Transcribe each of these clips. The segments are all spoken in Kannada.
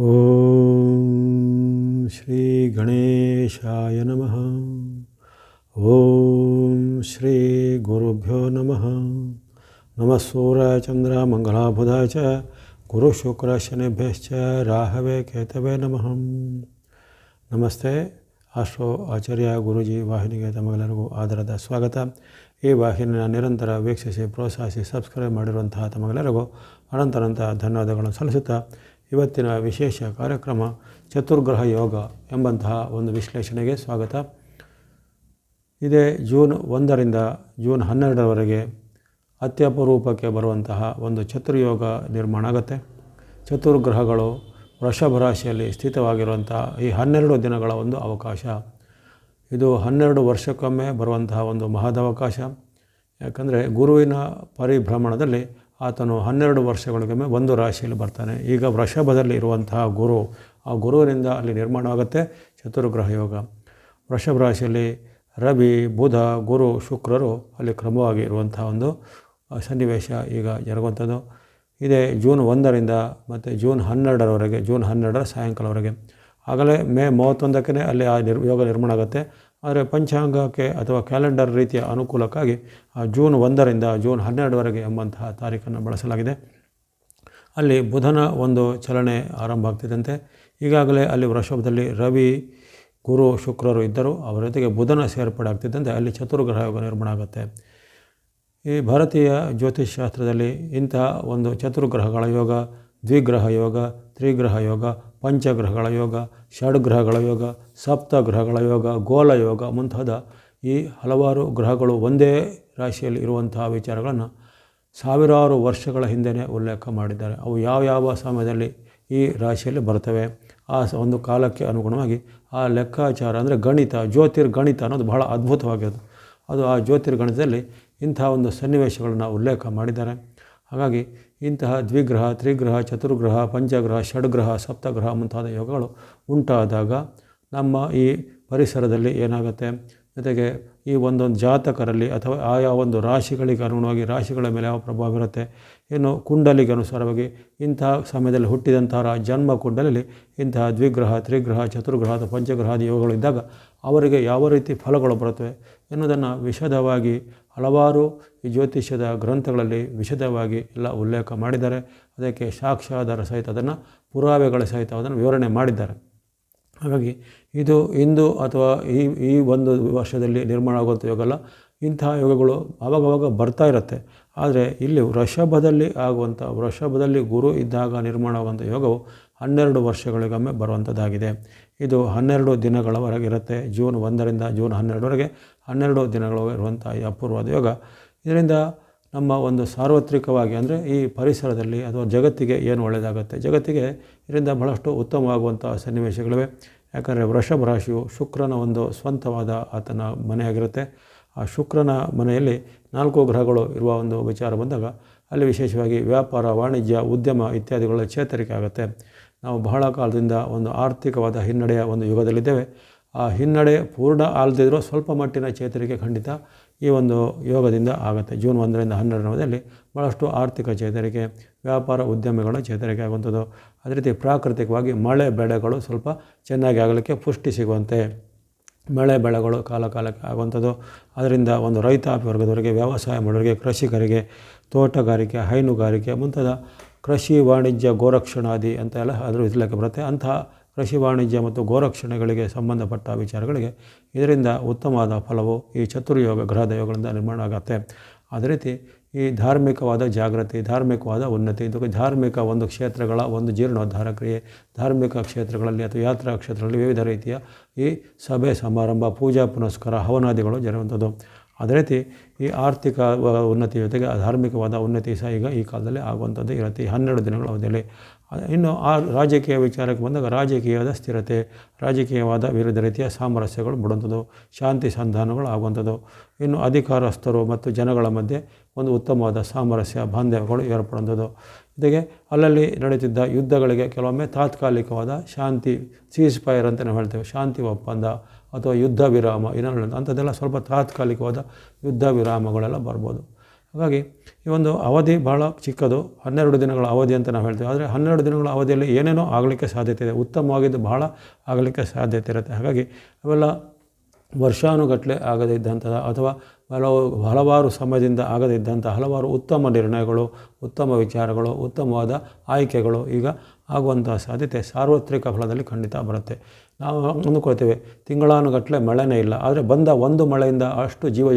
ॐ श्रीगणेशाय नमः ॐ श्रीगुरुभ्यो नमः नमः सूर्यचन्द्रमङ्गलाबुधाय च गुरुशुक्रशनिभ्यश्च राहवे ಕೇತವೇ ನಮಃ ನಮಸ್ತೆ ಆಶ್ರೋ ಆಚಾರ್ಯ ಗುರುಜಿ ವಾಹಿನಿಗೆ ತಮಗೆಲ್ಲರಿಗೂ ಆದರದ ಸ್ವಾಗತ ಈ ವಾಹಿನಿಯ ನಿರಂತರ ವೀಕ್ಷಿಸಿ ಪ್ರೋತ್ಸಾಹಿಸಿ ಸಬ್ಸ್ಕ್ರೈಬ್ ಮಾಡಿರುವಂತಹ ತಮಗೆಲ್ಲರಿಗೂ ಅನಂತನಂತ ಧನ್ಯವಾದಗಳನ್ನು ಸಲ್ಲಿಸುತ್ತಾ ಇವತ್ತಿನ ವಿಶೇಷ ಕಾರ್ಯಕ್ರಮ ಚತುರ್ಗ್ರಹ ಯೋಗ ಎಂಬಂತಹ ಒಂದು ವಿಶ್ಲೇಷಣೆಗೆ ಸ್ವಾಗತ. ಇದೇ ಜೂನ್ ಒಂದರಿಂದ ಜೂನ್ ಹನ್ನೆರಡರವರೆಗೆ ಅತ್ಯಪರೂಪಕ್ಕೆ ಬರುವಂತಹ ಒಂದು ಚತುರ್ಯೋಗ ನಿರ್ಮಾಣ ಆಗುತ್ತೆ. ಚತುರ್ಗ್ರಹಗಳು ವೃಷಭ ರಾಶಿಯಲ್ಲಿ ಸ್ಥಿತವಾಗಿರುವಂತಹ ಈ ಹನ್ನೆರಡು ದಿನಗಳ ಒಂದು ಅವಕಾಶ. ಇದು ಹನ್ನೆರಡು ವರ್ಷಕ್ಕೊಮ್ಮೆ ಬರುವಂತಹ ಒಂದು ಮಹದವಕಾಶ ಯಾಕಂದರೆ ಗುರುವಿನ ಪರಿಭ್ರಮಣದಲ್ಲಿ ಆತನು ಹನ್ನೆರಡು ವರ್ಷಗಳಿಗೊಮ್ಮೆ ಒಂದು ರಾಶಿಯಲ್ಲಿ ಬರ್ತಾನೆ. ಈಗ ವೃಷಭದಲ್ಲಿ ಇರುವಂತಹ ಗುರು, ಆ ಗುರುವಿನಿಂದ ಅಲ್ಲಿ ನಿರ್ಮಾಣವಾಗುತ್ತೆ ಚತುರ್ಗ್ರಹ ಯೋಗ. ವೃಷಭ ರಾಶಿಯಲ್ಲಿ ರವಿ, ಬುಧ, ಗುರು, ಶುಕ್ರರು ಅಲ್ಲಿ ಕ್ರಮವಾಗಿ ಇರುವಂಥ ಒಂದು ಸನ್ನಿವೇಶ ಈಗ ಜರುಗುವಂಥದ್ದು. ಇದೇ ಜೂನ್ ಒಂದರಿಂದ ಮತ್ತು ಜೂನ್ ಹನ್ನೆರಡರವರೆಗೆ, ಜೂನ್ ಹನ್ನೆರಡರ ಸಾಯಂಕಾಲವರೆಗೆ. ಆಗಲೇ ಮೇ ಮೂವತ್ತೊಂದಕ್ಕೇ ಅಲ್ಲಿ ಆ ನಿರ್ ಯೋಗ ನಿರ್ಮಾಣ ಆಗುತ್ತೆ. ಆದರೆ ಪಂಚಾಂಗಕ್ಕೆ ಅಥವಾ ಕ್ಯಾಲೆಂಡರ್ ರೀತಿಯ ಅನುಕೂಲಕ್ಕಾಗಿ ಜೂನ್ ಒಂದರಿಂದ ಜೂನ್ ಹನ್ನೆರಡುವರೆಗೆ ಎಂಬಂತಹ ತಾರೀಖನ್ನು ಬಳಸಲಾಗಿದೆ. ಅಲ್ಲಿ ಬುಧನ ಒಂದು ಚಲನೆ ಆರಂಭ ಆಗ್ತಿದ್ದಂತೆ. ಈಗಾಗಲೇ ಅಲ್ಲಿ ವೃಷಭದಲ್ಲಿ ರವಿ, ಗುರು, ಶುಕ್ರರು ಇದ್ದರು. ಅವರ ಜೊತೆಗೆ ಬುಧನ ಸೇರ್ಪಡೆ ಆಗ್ತಿದ್ದಂತೆ. ಅಲ್ಲಿ ಚತುರ್ಗ್ರಹ ಯೋಗ ನಿರ್ಮಾಣ ಆಗುತ್ತೆ. ಈ ಭಾರತೀಯ ಜ್ಯೋತಿಷ್ ಶಾಸ್ತ್ರದಲ್ಲಿ ಇಂತಹ ಒಂದು ಚತುರ್ಗ್ರಹಗಳ ಯೋಗ, ದ್ವಿಗ್ರಹ ಯೋಗ, ತ್ರಿಗ್ರಹ ಯೋಗ ಪಂಚಗ್ರಹಗಳ ಯೋಗ, ಷಡ್ಗ್ರಹಗಳ ಯೋಗ, ಸಪ್ತಗ್ರಹಗಳ ಯೋಗ, ಗೋಲ ಯೋಗ ಮುಂತಾದ ಈ ಹಲವಾರು ಗ್ರಹಗಳು ಒಂದೇ ರಾಶಿಯಲ್ಲಿ ಇರುವಂತಹ ವಿಚಾರಗಳನ್ನು ಸಾವಿರಾರು ವರ್ಷಗಳ ಹಿಂದೆಯೇ ಉಲ್ಲೇಖ ಮಾಡಿದ್ದಾರೆ. ಅವು ಯಾವ ಯಾವ ಸಮಯದಲ್ಲಿ ಈ ರಾಶಿಯಲ್ಲಿ ಬರ್ತವೆ? ಆ ಒಂದು ಕಾಲಕ್ಕೆ ಅನುಗುಣವಾಗಿ ಆ ಲೆಕ್ಕಾಚಾರ ಅಂದರೆ ಗಣಿತ, ಜ್ಯೋತಿರ್ಗಣಿತ ಅನ್ನೋದು ಬಹಳ ಅದ್ಭುತವಾಗಿರೋದು ಅದು ಆ ಜ್ಯೋತಿರ್ಗಣಿತದಲ್ಲಿ ಇಂಥ ಒಂದು ಸನ್ನಿವೇಶಗಳನ್ನು ಉಲ್ಲೇಖ ಮಾಡಿದ್ದಾರೆ. ಹಾಗಾಗಿ ಇಂತಹ ದ್ವಿಗ್ರಹ, ತ್ರಿಗ್ರಹ, ಚತುರ್ಗ್ರಹ, ಪಂಚಗ್ರಹ, ಷಡ್ಗ್ರಹ, ಸಪ್ತಗ್ರಹ ಮುಂತಾದ ಯೋಗಗಳು ಉಂಟಾದಾಗ ನಮ್ಮ ಈ ಪರಿಸರದಲ್ಲಿ ಏನಾಗುತ್ತೆ? ಜೊತೆಗೆ ಈ ಒಂದೊಂದು ಜಾತಕರಲ್ಲಿ ಅಥವಾ ಆಯಾ ಒಂದು ರಾಶಿಗಳಿಗೆ ಅನುಗುಣವಾಗಿ ರಾಶಿಗಳ ಮೇಲೆ ಯಾವ ಪ್ರಭಾವ ಇರುತ್ತೆ ಇನ್ನು ಕುಂಡಲಿಗೆ ಅನುಸಾರವಾಗಿ ಇಂತಹ ಸಮಯದಲ್ಲಿ ಹುಟ್ಟಿದಂತಹ ಜನ್ಮ ಕುಂಡಲಲ್ಲಿ ಇಂತಹ ದ್ವಿಗ್ರಹ, ತ್ರಿಗ್ರಹ, ಚತುರ್ಗ್ರಹ ಅಥವಾ ಪಂಚಗ್ರಹಾದಿ ಯೋಗಗಳು ಇದ್ದಾಗ ಅವರಿಗೆ ಯಾವ ರೀತಿ ಫಲಗಳು ಬರುತ್ತವೆ? ಎನ್ನುವುದನ್ನು ವಿಷದವಾಗಿ ಹಲವಾರು ಈ ಜ್ಯೋತಿಷ್ಯದ ಗ್ರಂಥಗಳಲ್ಲಿ ವಿಷದವಾಗಿ ಎಲ್ಲ ಉಲ್ಲೇಖ ಮಾಡಿದ್ದಾರೆ. ಅದಕ್ಕೆ ಸಾಕ್ಷ್ಯಾಧಾರ ಸಹಿತ ಅದನ್ನು ಪುರಾವೆಗಳ ಸಹಿತ ಅದನ್ನು ವಿವರಣೆ ಮಾಡಿದ್ದಾರೆ. ಹಾಗಾಗಿ ಇದು ಇಂದು ಅಥವಾ ಈ ಈ ಒಂದು ವರ್ಷದಲ್ಲಿ ನಿರ್ಮಾಣ ಆಗುವಂಥ ಯೋಗ ಅಲ್ಲ ಇಂತಹ ಯೋಗಗಳು ಆವಾಗವಾಗ ಬರ್ತಾ ಇರುತ್ತೆ. ಆದರೆ ಇಲ್ಲಿ ವೃಷಭದಲ್ಲಿ ಆಗುವಂಥ, ವೃಷಭದಲ್ಲಿ ಗುರು ಇದ್ದಾಗ ನಿರ್ಮಾಣ ಆಗುವಂಥ ಯೋಗವು ಹನ್ನೆರಡು ವರ್ಷಗಳಿಗೊಮ್ಮೆ ಬರುವಂಥದ್ದಾಗಿದೆ. ಇದು ಹನ್ನೆರಡು ದಿನಗಳವರೆಗೆ ಇರುತ್ತೆ. ಜೂನ್ ಒಂದರಿಂದ ಜೂನ್ ಹನ್ನೆರಡವರೆಗೆ ಹನ್ನೆರಡು ದಿನಗಳು ಇರುವಂಥ ಈ ಅಪೂರ್ವದ ಯೋಗ. ಇದರಿಂದ ನಮ್ಮ ಒಂದು ಸಾರ್ವತ್ರಿಕವಾಗಿ ಅಂದರೆ ಈ ಪರಿಸರದಲ್ಲಿ ಅಥವಾ ಜಗತ್ತಿಗೆ ಏನು ಒಳ್ಳೆಯದಾಗುತ್ತೆ? ಜಗತ್ತಿಗೆ ಇದರಿಂದ ಬಹಳಷ್ಟು ಉತ್ತಮವಾಗುವಂಥ ಸನ್ನಿವೇಶಗಳಿವೆ. ಯಾಕಂದರೆ ವೃಷಭ ರಾಶಿಯು ಶುಕ್ರನ ಒಂದು ಸ್ವಂತವಾದ ಆತನ ಮನೆಯಾಗಿರುತ್ತೆ. ಆ ಶುಕ್ರನ ಮನೆಯಲ್ಲಿ ನಾಲ್ಕು ಗ್ರಹಗಳು ಇರುವ ಒಂದು ವಿಚಾರ ಬಂದಾಗ ಅಲ್ಲಿ ವಿಶೇಷವಾಗಿ ವ್ಯಾಪಾರ, ವಾಣಿಜ್ಯ, ಉದ್ಯಮ ಇತ್ಯಾದಿಗಳ ಚೇತರಿಕೆ ಆಗುತ್ತೆ. ನಾವು ಬಹಳ ಕಾಲದಿಂದ ಒಂದು ಆರ್ಥಿಕವಾದ ಹಿನ್ನಡೆಯ ಒಂದು ಯುಗದಲ್ಲಿದ್ದೇವೆ. ಆ ಹಿನ್ನಡೆ ಪೂರ್ಣ ಆಲ್ದಿದ್ರೂ ಸ್ವಲ್ಪ ಮಟ್ಟಿನ ಚೇತರಿಕೆ ಖಂಡಿತ ಈ ಒಂದು ಯೋಗದಿಂದ ಆಗುತ್ತೆ. ಜೂನ್ ಒಂದರಿಂದ ಹನ್ನೆರಡರವದಲ್ಲಿ ಭಾಳಷ್ಟು ಆರ್ಥಿಕ ಚೇತರಿಕೆ, ವ್ಯಾಪಾರ ಉದ್ಯಮಗಳ ಚೇತರಿಕೆ ಆಗುವಂಥದ್ದು. ಅದೇ ರೀತಿ ಪ್ರಾಕೃತಿಕವಾಗಿ ಮಳೆ ಬೆಳೆಗಳು ಸ್ವಲ್ಪ ಚೆನ್ನಾಗಿ ಆಗಲಿಕ್ಕೆ ಪುಷ್ಟಿ ಸಿಗುವಂತೆ ಮಳೆ ಬೆಳೆಗಳು ಕಾಲ ಕಾಲಕ್ಕೆ ಆಗುವಂಥದ್ದು. ಅದರಿಂದ ಒಂದು ರೈತಾಪಿ ವರ್ಗದವರಿಗೆ, ವ್ಯವಸಾಯ ಮಾಡೋರಿಗೆ, ಕೃಷಿಕರಿಗೆ, ತೋಟಗಾರಿಕೆ, ಹೈನುಗಾರಿಕೆ ಮುಂತಾದ ಕೃಷಿ ವಾಣಿಜ್ಯ ಗೋರಕ್ಷಣಾದಿ ಅಂತ ಎಲ್ಲ ಅದರ ಇದ್ಲಕ್ಕೆ ಬರುತ್ತೆ. ಅಂತಹ ಕೃಷಿ ವಾಣಿಜ್ಯ ಮತ್ತು ಗೋರಕ್ಷಣೆಗಳಿಗೆ ಸಂಬಂಧಪಟ್ಟ ವಿಚಾರಗಳಿಗೆ ಇದರಿಂದ ಉತ್ತಮವಾದ ಫಲವು ಈ ಚತುರ್ಯೋಗ ಗ್ರಹದ ಯೋಗಗಳಿಂದ ನಿರ್ಮಾಣ ಆಗುತ್ತೆ. ಅದೇ ರೀತಿ ಈ ಧಾರ್ಮಿಕವಾದ ಜಾಗೃತಿ, ಧಾರ್ಮಿಕವಾದ ಉನ್ನತಿ ಇದು ಧಾರ್ಮಿಕ ಒಂದು ಕ್ಷೇತ್ರಗಳ ಒಂದು ಜೀರ್ಣೋದ್ಧಾರ ಕ್ರಿಯೆ, ಧಾರ್ಮಿಕ ಕ್ಷೇತ್ರಗಳಲ್ಲಿ ಅಥವಾ ಯಾತ್ರಾ ಕ್ಷೇತ್ರಗಳಲ್ಲಿ ವಿವಿಧ ರೀತಿಯ ಈ ಸಭೆ ಸಮಾರಂಭ, ಪೂಜಾ ಪುನಸ್ಕಾರ, ಹವನಾದಿಗಳು ಜರುಗುವಂಥದ್ದು. ಅದೇ ರೀತಿ ಈ ಆರ್ಥಿಕ ಉನ್ನತಿ ಜೊತೆಗೆ ಧಾರ್ಮಿಕವಾದ ಉನ್ನತಿ ಸಹ ಈಗ ಈ ಕಾಲದಲ್ಲಿ ಆಗುವಂಥದ್ದು. ಇರುತ್ತೆ ಹನ್ನೆರಡು ದಿನಗಳ ಅವಧಿಯಲ್ಲಿ ಇನ್ನು ಆ ರಾಜಕೀಯ ವಿಚಾರಕ್ಕೆ ಬಂದಾಗ ರಾಜಕೀಯದ ಸ್ಥಿರತೆ, ರಾಜಕೀಯವಾದ ವಿವಿಧ ರೀತಿಯ ಸಾಮರಸ್ಯಗಳು ಬಿಡುವಂಥದ್ದು ಶಾಂತಿ ಸಂಧಾನಗಳು ಆಗುವಂಥದ್ದು. ಇನ್ನು ಅಧಿಕಾರಸ್ಥರು ಮತ್ತು ಜನಗಳ ಮಧ್ಯೆ ಒಂದು ಉತ್ತಮವಾದ ಸಾಮರಸ್ಯ, ಬಾಂಧವ್ಯಗಳು ಏರ್ಪಡುವಂಥದ್ದು. ಜೊತೆಗೆ ಅಲ್ಲಲ್ಲಿ ನಡೆಯುತ್ತಿದ್ದ ಯುದ್ಧಗಳಿಗೆ ಕೆಲವೊಮ್ಮೆ ತಾತ್ಕಾಲಿಕವಾದ ಶಾಂತಿ ಸೀಸ್ ಫೈರ್ ಅಂತ ನಾವು ಹೇಳ್ತೇವೆ. ಶಾಂತಿ ಒಪ್ಪಂದ ಅಥವಾ ಯುದ್ಧ ವಿರಾಮ ಏನೇನು ಅಂಥದ್ದೆಲ್ಲ ಸ್ವಲ್ಪ ತಾತ್ಕಾಲಿಕವಾದ ಯುದ್ಧ ವಿರಾಮಗಳೆಲ್ಲ ಬರ್ಬೋದು. ಹಾಗಾಗಿ ಈ ಒಂದು ಅವಧಿ ಭಾಳ ಚಿಕ್ಕದು, ಹನ್ನೆರಡು ದಿನಗಳ ಅವಧಿ ಅಂತ ನಾವು ಹೇಳ್ತೀವಿ. ಆದರೆ ಹನ್ನೆರಡು ದಿನಗಳ ಅವಧಿಯಲ್ಲಿ ಏನೇನೋ ಆಗಲಿಕ್ಕೆ ಸಾಧ್ಯತೆ ಇದೆ. ಉತ್ತಮವಾಗಿದ್ದು ಭಾಳ ಆಗಲಿಕ್ಕೆ ಸಾಧ್ಯತೆ ಇರುತ್ತೆ. ಹಾಗಾಗಿ ಅವೆಲ್ಲ ವರ್ಷಾನುಗಟ್ಟಲೆ ಆಗದೇ ಇದ್ದಂಥ ಅಥವಾ ಹಲವು, ಹಲವಾರು ಸಮಯದಿಂದ ಆಗದೇ ಇದ್ದಂಥ ಹಲವಾರು ಉತ್ತಮ ನಿರ್ಣಯಗಳು, ಉತ್ತಮ ವಿಚಾರಗಳು, ಉತ್ತಮವಾದ ಆಯ್ಕೆಗಳು ಈಗ ಆಗುವಂಥ ಸಾಧ್ಯತೆ ಸಾರ್ವತ್ರಿಕ ಫಲದಲ್ಲಿ ಖಂಡಿತ ಬರುತ್ತೆ. ನಾವು ಅಂದುಕೊಳ್ತೇವೆ, ತಿಂಗಳಾನುಗಟ್ಟಲೆ ಮಳೆನೇ ಇಲ್ಲ, ಆದರೆ ಬಂದ ಒಂದು ಮಳೆಯಿಂದ ಅಷ್ಟು ಜೀವ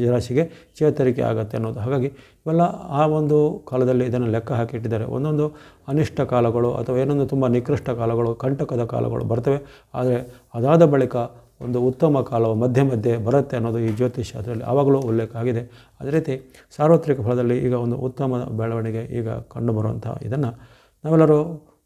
ಜರಾಶಿಗೆ ಚೇತರಿಕೆ ಆಗುತ್ತೆ ಅನ್ನೋದು. ಹಾಗಾಗಿ ಇವೆಲ್ಲ ಆ ಒಂದು ಕಾಲದಲ್ಲಿ ಇದನ್ನು ಲೆಕ್ಕ ಹಾಕಿಟ್ಟಿದ್ದಾರೆ. ಒಂದೊಂದು ಅನಿಷ್ಟ ಕಾಲಗಳು ಅಥವಾ ಏನೊಂದು ತುಂಬ ನಿಕೃಷ್ಟ ಕಾಲಗಳು, ಕಂಟಕದ ಕಾಲಗಳು ಬರ್ತವೆ, ಆದರೆ ಅದಾದ ಬಳಿಕ ಒಂದು ಉತ್ತಮ ಕಾಲವು ಮಧ್ಯೆ ಮಧ್ಯೆ ಬರುತ್ತೆ ಅನ್ನೋದು ಈ ಜ್ಯೋತಿಷ್ಯ ಅದರಲ್ಲಿ ಆವಾಗಲೂ ಉಲ್ಲೇಖ ಆಗಿದೆ. ಅದೇ ರೀತಿ ಸಾರ್ವತ್ರಿಕ ಫಲದಲ್ಲಿ ಈಗ ಒಂದು ಉತ್ತಮ ಬೆಳವಣಿಗೆ ಈಗ ಕಂಡುಬರುವಂಥ ಇದನ್ನು ನಾವೆಲ್ಲರೂ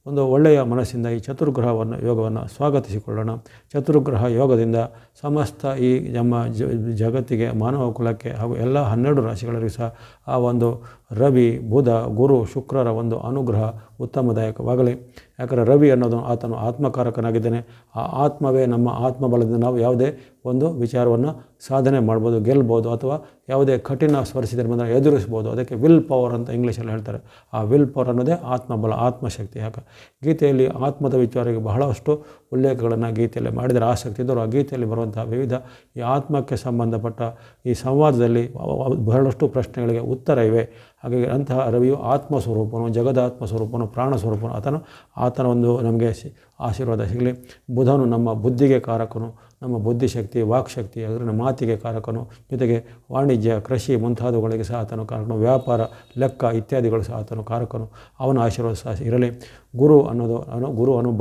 ಒಂದು ಒಳ್ಳೆಯ ಮನಸ್ಸಿಂದ ಈ ಚತುರ್ಗ್ರಹವನ್ನು, ಯೋಗವನ್ನು ಸ್ವಾಗತಿಸಿಕೊಳ್ಳೋಣ. ಚತುರ್ಗ್ರಹ ಯೋಗದಿಂದ ಸಮಸ್ತ ಈ ನಮ್ಮ ಜಗತ್ತಿಗೆ, ಮಾನವ ಕುಲಕ್ಕೆ ಹಾಗೂ ಎಲ್ಲ ಹನ್ನೆರಡು ರಾಶಿಗಳಿಗೂ ಸಹ ಆ ಒಂದು ರವಿ, ಬುಧ, ಗುರು, ಶುಕ್ರರ ಒಂದು ಅನುಗ್ರಹ ಉತ್ತಮದಾಯಕವಾಗಲಿ. ಯಾಕಂದರೆ ರವಿ ಅನ್ನೋದು ಆತನು ಆತ್ಮಕಾರಕನಾಗಿದ್ದಾನೆ. ಆ ಆತ್ಮವೇ ನಮ್ಮ ಆತ್ಮಬಲದಿಂದ ನಾವು ಯಾವುದೇ ಒಂದು ವಿಚಾರವನ್ನು ಸಾಧನೆ ಮಾಡ್ಬೋದು, ಗೆಲ್ಬೋದು ಅಥವಾ ಯಾವುದೇ ಕಠಿಣ ಸ್ಪರ್ಶಿದ್ರೆ ಬಂದರೆ ಎದುರಿಸ್ಬೋದು. ಅದಕ್ಕೆ ವಿಲ್ ಪವರ್ ಅಂತ ಇಂಗ್ಲೀಷಲ್ಲಿ ಹೇಳ್ತಾರೆ. ಆ ವಿಲ್ ಪವರ್ ಅನ್ನೋದೇ ಆತ್ಮಬಲ, ಆತ್ಮಶಕ್ತಿ. ಯಾಕೆ? ಗೀತೆಯಲ್ಲಿ ಆತ್ಮದ ವಿಚಾರಕ್ಕೆ ಬಹಳಷ್ಟು ಉಲ್ಲೇಖಗಳನ್ನು ಗೀತೆಯಲ್ಲಿ ಮಾಡಿದರೆ ಆಸಕ್ತಿ ಇದ್ದರು ಆ ಗೀತೆಯಲ್ಲಿ ಬರುವಂಥ ವಿವಿಧ ಈ ಆತ್ಮಕ್ಕೆ ಸಂಬಂಧಪಟ್ಟ ಈ ಸಂವಾದದಲ್ಲಿ ಬಹಳಷ್ಟು ಪ್ರಶ್ನೆಗಳಿಗೆ ಉತ್ತರ ಇವೆ. ಹಾಗಾಗಿ ಅಂತಹ ರವಿಯು ಆತ್ಮ ಸ್ವರೂಪನು ಜಗದಾತ್ಮ ಸ್ವರೂಪನು ಪ್ರಾಣ ಸ್ವರೂಪನು ಆತನು, ಆತನ ಒಂದು ನಮಗೆ ಆಶೀರ್ವಾದ ಸಿಗಲಿ. ಬುಧನು ನಮ್ಮ ಬುದ್ಧಿಗೆ ಕಾರಕನು. ನಮ್ಮ ಬುದ್ಧಿಶಕ್ತಿ, ವಾಕ್ಶಕ್ತಿ ಅದರ ಮಾತಿಗೆ ಕಾರಕನು, ಜೊತೆಗೆ ವಾಣಿಜ್ಯ, ಕೃಷಿ ಮುಂತಾದವುಗಳಿಗೆ ಸಹ ಆತನು ಕಾರಕನು. ವ್ಯಾಪಾರ, ಲೆಕ್ಕ ಇತ್ಯಾದಿಗಳು ಸಹ ಆತನು ಕಾರಕನು. ಅವನ ಆಶೀರ್ವಾದ ಸಹ ಇರಲಿ. ಗುರು ಅನ್ನೋದು ಅನು ಗುರು ಅನು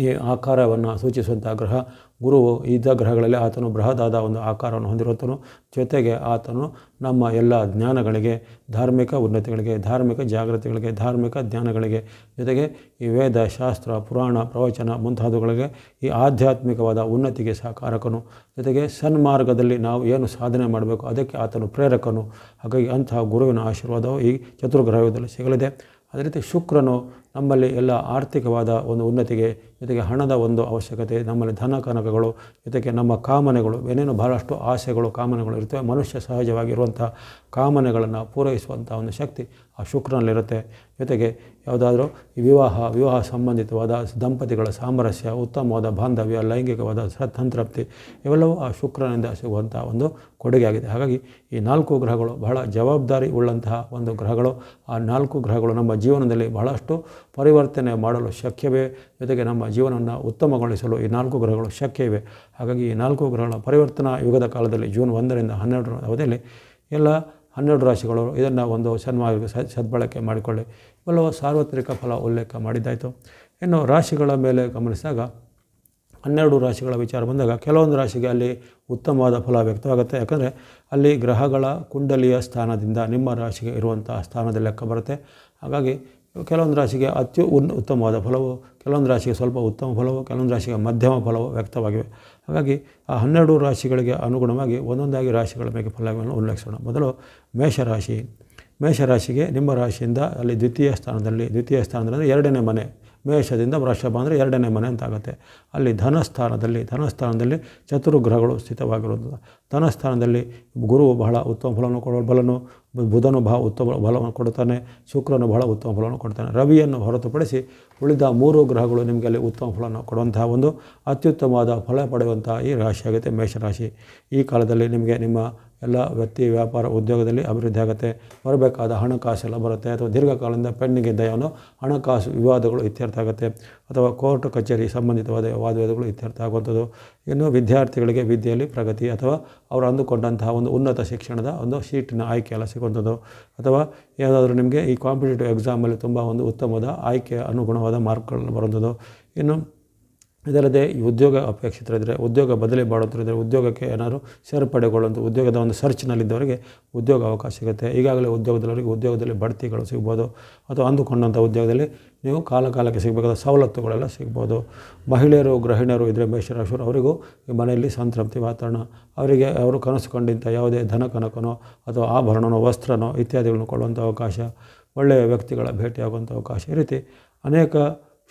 ಈ ಆಕಾರವನ್ನು ಸೂಚಿಸುವಂಥ ಗ್ರಹ ಗುರುವು ಇದ್ದ ಗ್ರಹಗಳಲ್ಲಿ ಆತನು ಬೃಹದಾದ ಒಂದು ಆಕಾರವನ್ನು ಹೊಂದಿರುತ್ತನು ಜೊತೆಗೆ ಆತನು ನಮ್ಮ ಎಲ್ಲ ಜ್ಞಾನಗಳಿಗೆ, ಧಾರ್ಮಿಕ ಉನ್ನತಿಗಳಿಗೆ, ಧಾರ್ಮಿಕ ಜಾಗೃತಿಗಳಿಗೆ, ಧಾರ್ಮಿಕ ಜ್ಞಾನಗಳಿಗೆ ಜೊತೆಗೆ ಈ ವೇದ, ಶಾಸ್ತ್ರ, ಪುರಾಣ, ಪ್ರವಚನ ಮುಂತಾದವುಗಳಿಗೆ ಈ ಆಧ್ಯಾತ್ಮಿಕವಾದ ಉನ್ನತಿಗೆ ಸಹಕಾರಕನು ಜೊತೆಗೆ ಸನ್ಮಾರ್ಗದಲ್ಲಿ ನಾವು ಏನು ಸಾಧನೆ ಮಾಡಬೇಕು, ಅದಕ್ಕೆ ಆತನು ಪ್ರೇರಕನು. ಹಾಗಾಗಿ ಅಂತಹ ಗುರುವಿನ ಆಶೀರ್ವಾದವು ಈ ಚತುರ್ಗ್ರಹದಲ್ಲಿ ಸಿಗಲಿದೆ. ಅದೇ ರೀತಿ ಶುಕ್ರನು ನಮ್ಮಲ್ಲಿ ಎಲ್ಲ ಆರ್ಥಿಕವಾದ ಒಂದು ಉನ್ನತಿಗೆ ಜೊತೆಗೆ ಹಣದ ಒಂದು ಅವಶ್ಯಕತೆ, ನಮ್ಮಲ್ಲಿ ಧನ ಕನಕಗಳು, ಜೊತೆಗೆ ನಮ್ಮ ಕಾಮನೆಗಳು, ಏನೇನು ಬಹಳಷ್ಟು ಆಸೆಗಳು, ಕಾಮನೆಗಳು ಇರ್ತವೆ. ಮನುಷ್ಯ ಸಹಜವಾಗಿರುವಂಥ ಕಾಮನೆಗಳನ್ನು ಪೂರೈಸುವಂಥ ಒಂದು ಶಕ್ತಿ ಆ ಶುಕ್ರನಲ್ಲಿರುತ್ತೆ. ಜೊತೆಗೆ ಯಾವುದಾದ್ರೂ ವಿವಾಹ ವಿವಾಹ ಸಂಬಂಧಿತವಾದ ದಂಪತಿಗಳ ಸಾಮರಸ್ಯ, ಉತ್ತಮವಾದ ಬಾಂಧವ್ಯ, ಲೈಂಗಿಕವಾದ ಸಂತೃಪ್ತಿ ಇವೆಲ್ಲವೂ ಆ ಶುಕ್ರನಿಂದ ಸಿಗುವಂಥ ಒಂದು ಕೊಡುಗೆಯಾಗಿದೆ. ಹಾಗಾಗಿ ಈ ನಾಲ್ಕು ಗ್ರಹಗಳು ಬಹಳ ಜವಾಬ್ದಾರಿ ಉಳ್ಳಂತಹ ಒಂದು ಗ್ರಹಗಳು. ಆ ನಾಲ್ಕು ಗ್ರಹಗಳು ನಮ್ಮ ಜೀವನದಲ್ಲಿ ಬಹಳಷ್ಟು ಪರಿವರ್ತನೆ ಮಾಡಲು ಶಕ್ಯವೇ. ಜೊತೆಗೆ ನಮ್ಮ ಜೀವನವನ್ನು ಉತ್ತಮಗೊಳಿಸಲು ಈ ನಾಲ್ಕು ಗ್ರಹಗಳು ಶಕ್ಯ ಇವೆ ಹಾಗಾಗಿ ಈ ನಾಲ್ಕು ಗ್ರಹಗಳ ಪರಿವರ್ತನಾ ಯುಗದ ಕಾಲದಲ್ಲಿ ಜೂನ್ ಒಂದರಿಂದ ಹನ್ನೆರಡರ ಅವಧಿಯಲ್ಲಿ ಎಲ್ಲ ಹನ್ನೆರಡು ರಾಶಿಗಳು ಇದನ್ನು ಒಂದು ಸನ್ಮಾರ್ಗ ಸದ್ಬಳಕೆ ಮಾಡಿಕೊಳ್ಳಿ. ಇವೆಲ್ಲವೂ ಸಾರ್ವತ್ರಿಕ ಫಲ ಉಲ್ಲೇಖ ಮಾಡಿದ್ದಾಯಿತು. ಇನ್ನು ರಾಶಿಗಳ ಮೇಲೆ ಗಮನಿಸಿದಾಗ ಹನ್ನೆರಡು ರಾಶಿಗಳ ವಿಚಾರ ಬಂದಾಗ ಕೆಲವೊಂದು ರಾಶಿಗೆ ಅಲ್ಲಿ ಉತ್ತಮವಾದ ಫಲ ವ್ಯಕ್ತವಾಗುತ್ತೆ. ಯಾಕಂದರೆ ಅಲ್ಲಿ ಗ್ರಹಗಳ ಕುಂಡಲಿಯ ಸ್ಥಾನದಿಂದ ನಿಮ್ಮ ರಾಶಿಗೆ ಇರುವಂಥ ಸ್ಥಾನದ ಲೆಕ್ಕ ಬರುತ್ತೆ. ಹಾಗಾಗಿ ಕೆಲವೊಂದು ರಾಶಿಗೆ ಅತ್ಯು ಉನ್ ಉತ್ತಮವಾದ ಫಲವು, ಕೆಲವೊಂದು ರಾಶಿಗೆ ಸ್ವಲ್ಪ ಉತ್ತಮ ಫಲವು, ಕೆಲವೊಂದು ರಾಶಿಗೆ ಮಧ್ಯಮ ಫಲವು ವ್ಯಕ್ತವಾಗಿವೆ. ಹಾಗಾಗಿ ಆ ಹನ್ನೆರಡು ರಾಶಿಗಳಿಗೆ ಅನುಗುಣವಾಗಿ ಒಂದೊಂದಾಗಿ ರಾಶಿಗಳ ಬಗ್ಗೆ ಫಲಗಳನ್ನು ಉಲ್ಲೇಖಿಸೋಣ. ಮೊದಲು ಮೇಷರಾಶಿ. ಮೇಷರಾಶಿಗೆ ನಿಮ್ಮ ರಾಶಿಯಿಂದ ಅಲ್ಲಿ ದ್ವಿತೀಯ ಸ್ಥಾನದಲ್ಲಿ ದ್ವಿತೀಯ ಸ್ಥಾನದಲ್ಲಿ ಎರಡನೇ ಮನೆ. ಮೇಷದಿಂದ ವೃಷಭ ಅಂದರೆ ಎರಡನೇ ಮನೆ ಅಂತಾಗುತ್ತೆ ಅಲ್ಲಿ ಧನಸ್ಥಾನದಲ್ಲಿ ಧನಸ್ಥಾನದಲ್ಲಿ ಚತುರ್ಗ್ರಹಗಳು ಸ್ಥಿತವಾಗಿರುವುದು. ಧನಸ್ಥಾನದಲ್ಲಿ ಗುರು ಬಹಳ ಉತ್ತಮ ಫಲವನ್ನು ಕೊಡುವ ಬಲನು, ಬುಧನು ಬಹಳ ಉತ್ತಮ ಫಲವನ್ನು ಕೊಡುತ್ತಾನೆ, ಶುಕ್ರನು ಬಹಳ ಉತ್ತಮ ಫಲವನ್ನು ಕೊಡ್ತಾನೆ. ರವಿಯನ್ನು ಹೊರತುಪಡಿಸಿ ಉಳಿದ ಮೂರು ಗ್ರಹಗಳು ನಿಮಗೆ ಅಲ್ಲಿ ಉತ್ತಮ ಫಲವನ್ನು ಕೊಡುವಂತಹ ಒಂದು ಅತ್ಯುತ್ತಮವಾದ ಫಲ ಪಡೆಯುವಂತಹ ಈ ರಾಶಿಯಾಗುತ್ತೆ ಮೇಷರಾಶಿ. ಈ ಕಾಲದಲ್ಲಿ ನಿಮಗೆ ನಿಮ್ಮ ಎಲ್ಲ ವ್ಯಕ್ತಿ ವ್ಯಾಪಾರ ಉದ್ಯೋಗದಲ್ಲಿ ಅಭಿವೃದ್ಧಿ ಆಗುತ್ತೆ. ಬರಬೇಕಾದ ಹಣಕಾಸೆಲ್ಲ ಬರುತ್ತೆ. ಅಥವಾ ದೀರ್ಘಕಾಲದಿಂದ ಪೆಂಡಿಂಗ್ ಇದ್ದ ಹಣಕಾಸು ವಿವಾದಗಳು ಇತ್ಯರ್ಥ ಆಗುತ್ತೆ. ಅಥವಾ ಕೋರ್ಟ್ ಕಚೇರಿ ಸಂಬಂಧಿತವಾದ ವಾದವಾದಗಳು ಇತ್ಯರ್ಥ ಆಗುವಂಥದ್ದು. ಇನ್ನು ವಿದ್ಯಾರ್ಥಿಗಳಿಗೆ ವಿದ್ಯೆಯಲ್ಲಿ ಪ್ರಗತಿ ಅಥವಾ ಅವರು ಅಂದುಕೊಂಡಂತಹ ಒಂದು ಉನ್ನತ ಶಿಕ್ಷಣದ ಒಂದು ಸೀಟಿನ ಆಯ್ಕೆ ಎಲ್ಲ ಸಿಗುವಂಥದ್ದು. ಅಥವಾ ಯಾವುದಾದ್ರೂ ನಿಮಗೆ ಈ ಕಾಂಪಿಟೇಟಿವ್ ಎಕ್ಸಾಮಲ್ಲಿ ತುಂಬ ಒಂದು ಉತ್ತಮವಾದ ಆಯ್ಕೆ ಅನುಗುಣವಾದ ಮಾರ್ಕ್ಗಳನ್ನು ಬರುವಂಥದ್ದು. ಇನ್ನು ಇದಲ್ಲದೆ ಈ ಉದ್ಯೋಗ ಅಪೇಕ್ಷಿತರಿದ್ದರೆ ಉದ್ಯೋಗ ಬದಲಿ ಮಾಡುತ್ತಿದ್ದರೆ ಉದ್ಯೋಗಕ್ಕೆ ಏನಾದರೂ ಸೇರ್ಪಡೆಗೊಳ್ಳುವಂಥ, ಉದ್ಯೋಗದ ಒಂದು ಸರ್ಚ್ನಲ್ಲಿದ್ದವರಿಗೆ ಉದ್ಯೋಗ ಅವಕಾಶ ಸಿಗುತ್ತೆ. ಈಗಾಗಲೇ ಉದ್ಯೋಗದವರಿಗೆ ಉದ್ಯೋಗದಲ್ಲಿ ಬಡ್ತಿಗಳು ಸಿಗ್ಬೋದು. ಅಥವಾ ಅಂದುಕೊಂಡಂಥ ಉದ್ಯೋಗದಲ್ಲಿ ನೀವು ಕಾಲ ಕಾಲಕ್ಕೆ ಸಿಗಬೇಕಾದ ಸವಲತ್ತುಗಳೆಲ್ಲ ಸಿಗ್ಬೋದು. ಮಹಿಳೆಯರು, ಗೃಹಿಣಿಯರು, ಇದ್ರೆ ಮೇಷರಾಶಿಯರು, ಅವರಿಗೂ ಈ ಮನೆಯಲ್ಲಿ ಸಂತೃಪ್ತಿ ವಾತಾವರಣ, ಅವರಿಗೆ ಅವರು ಕನಸುಕೊಂಡಿದ್ದ ಯಾವುದೇ ಧನ ಕನಕನೋ ಅಥವಾ ಆಭರಣನೋ, ವಸ್ತ್ರನೋ ಇತ್ಯಾದಿಗಳನ್ನು ಕೊಡುವಂಥ ಅವಕಾಶ, ಒಳ್ಳೆಯ ವ್ಯಕ್ತಿಗಳ ಭೇಟಿಯಾಗುವಂಥ ಅವಕಾಶ ಈ ರೀತಿ ಅನೇಕ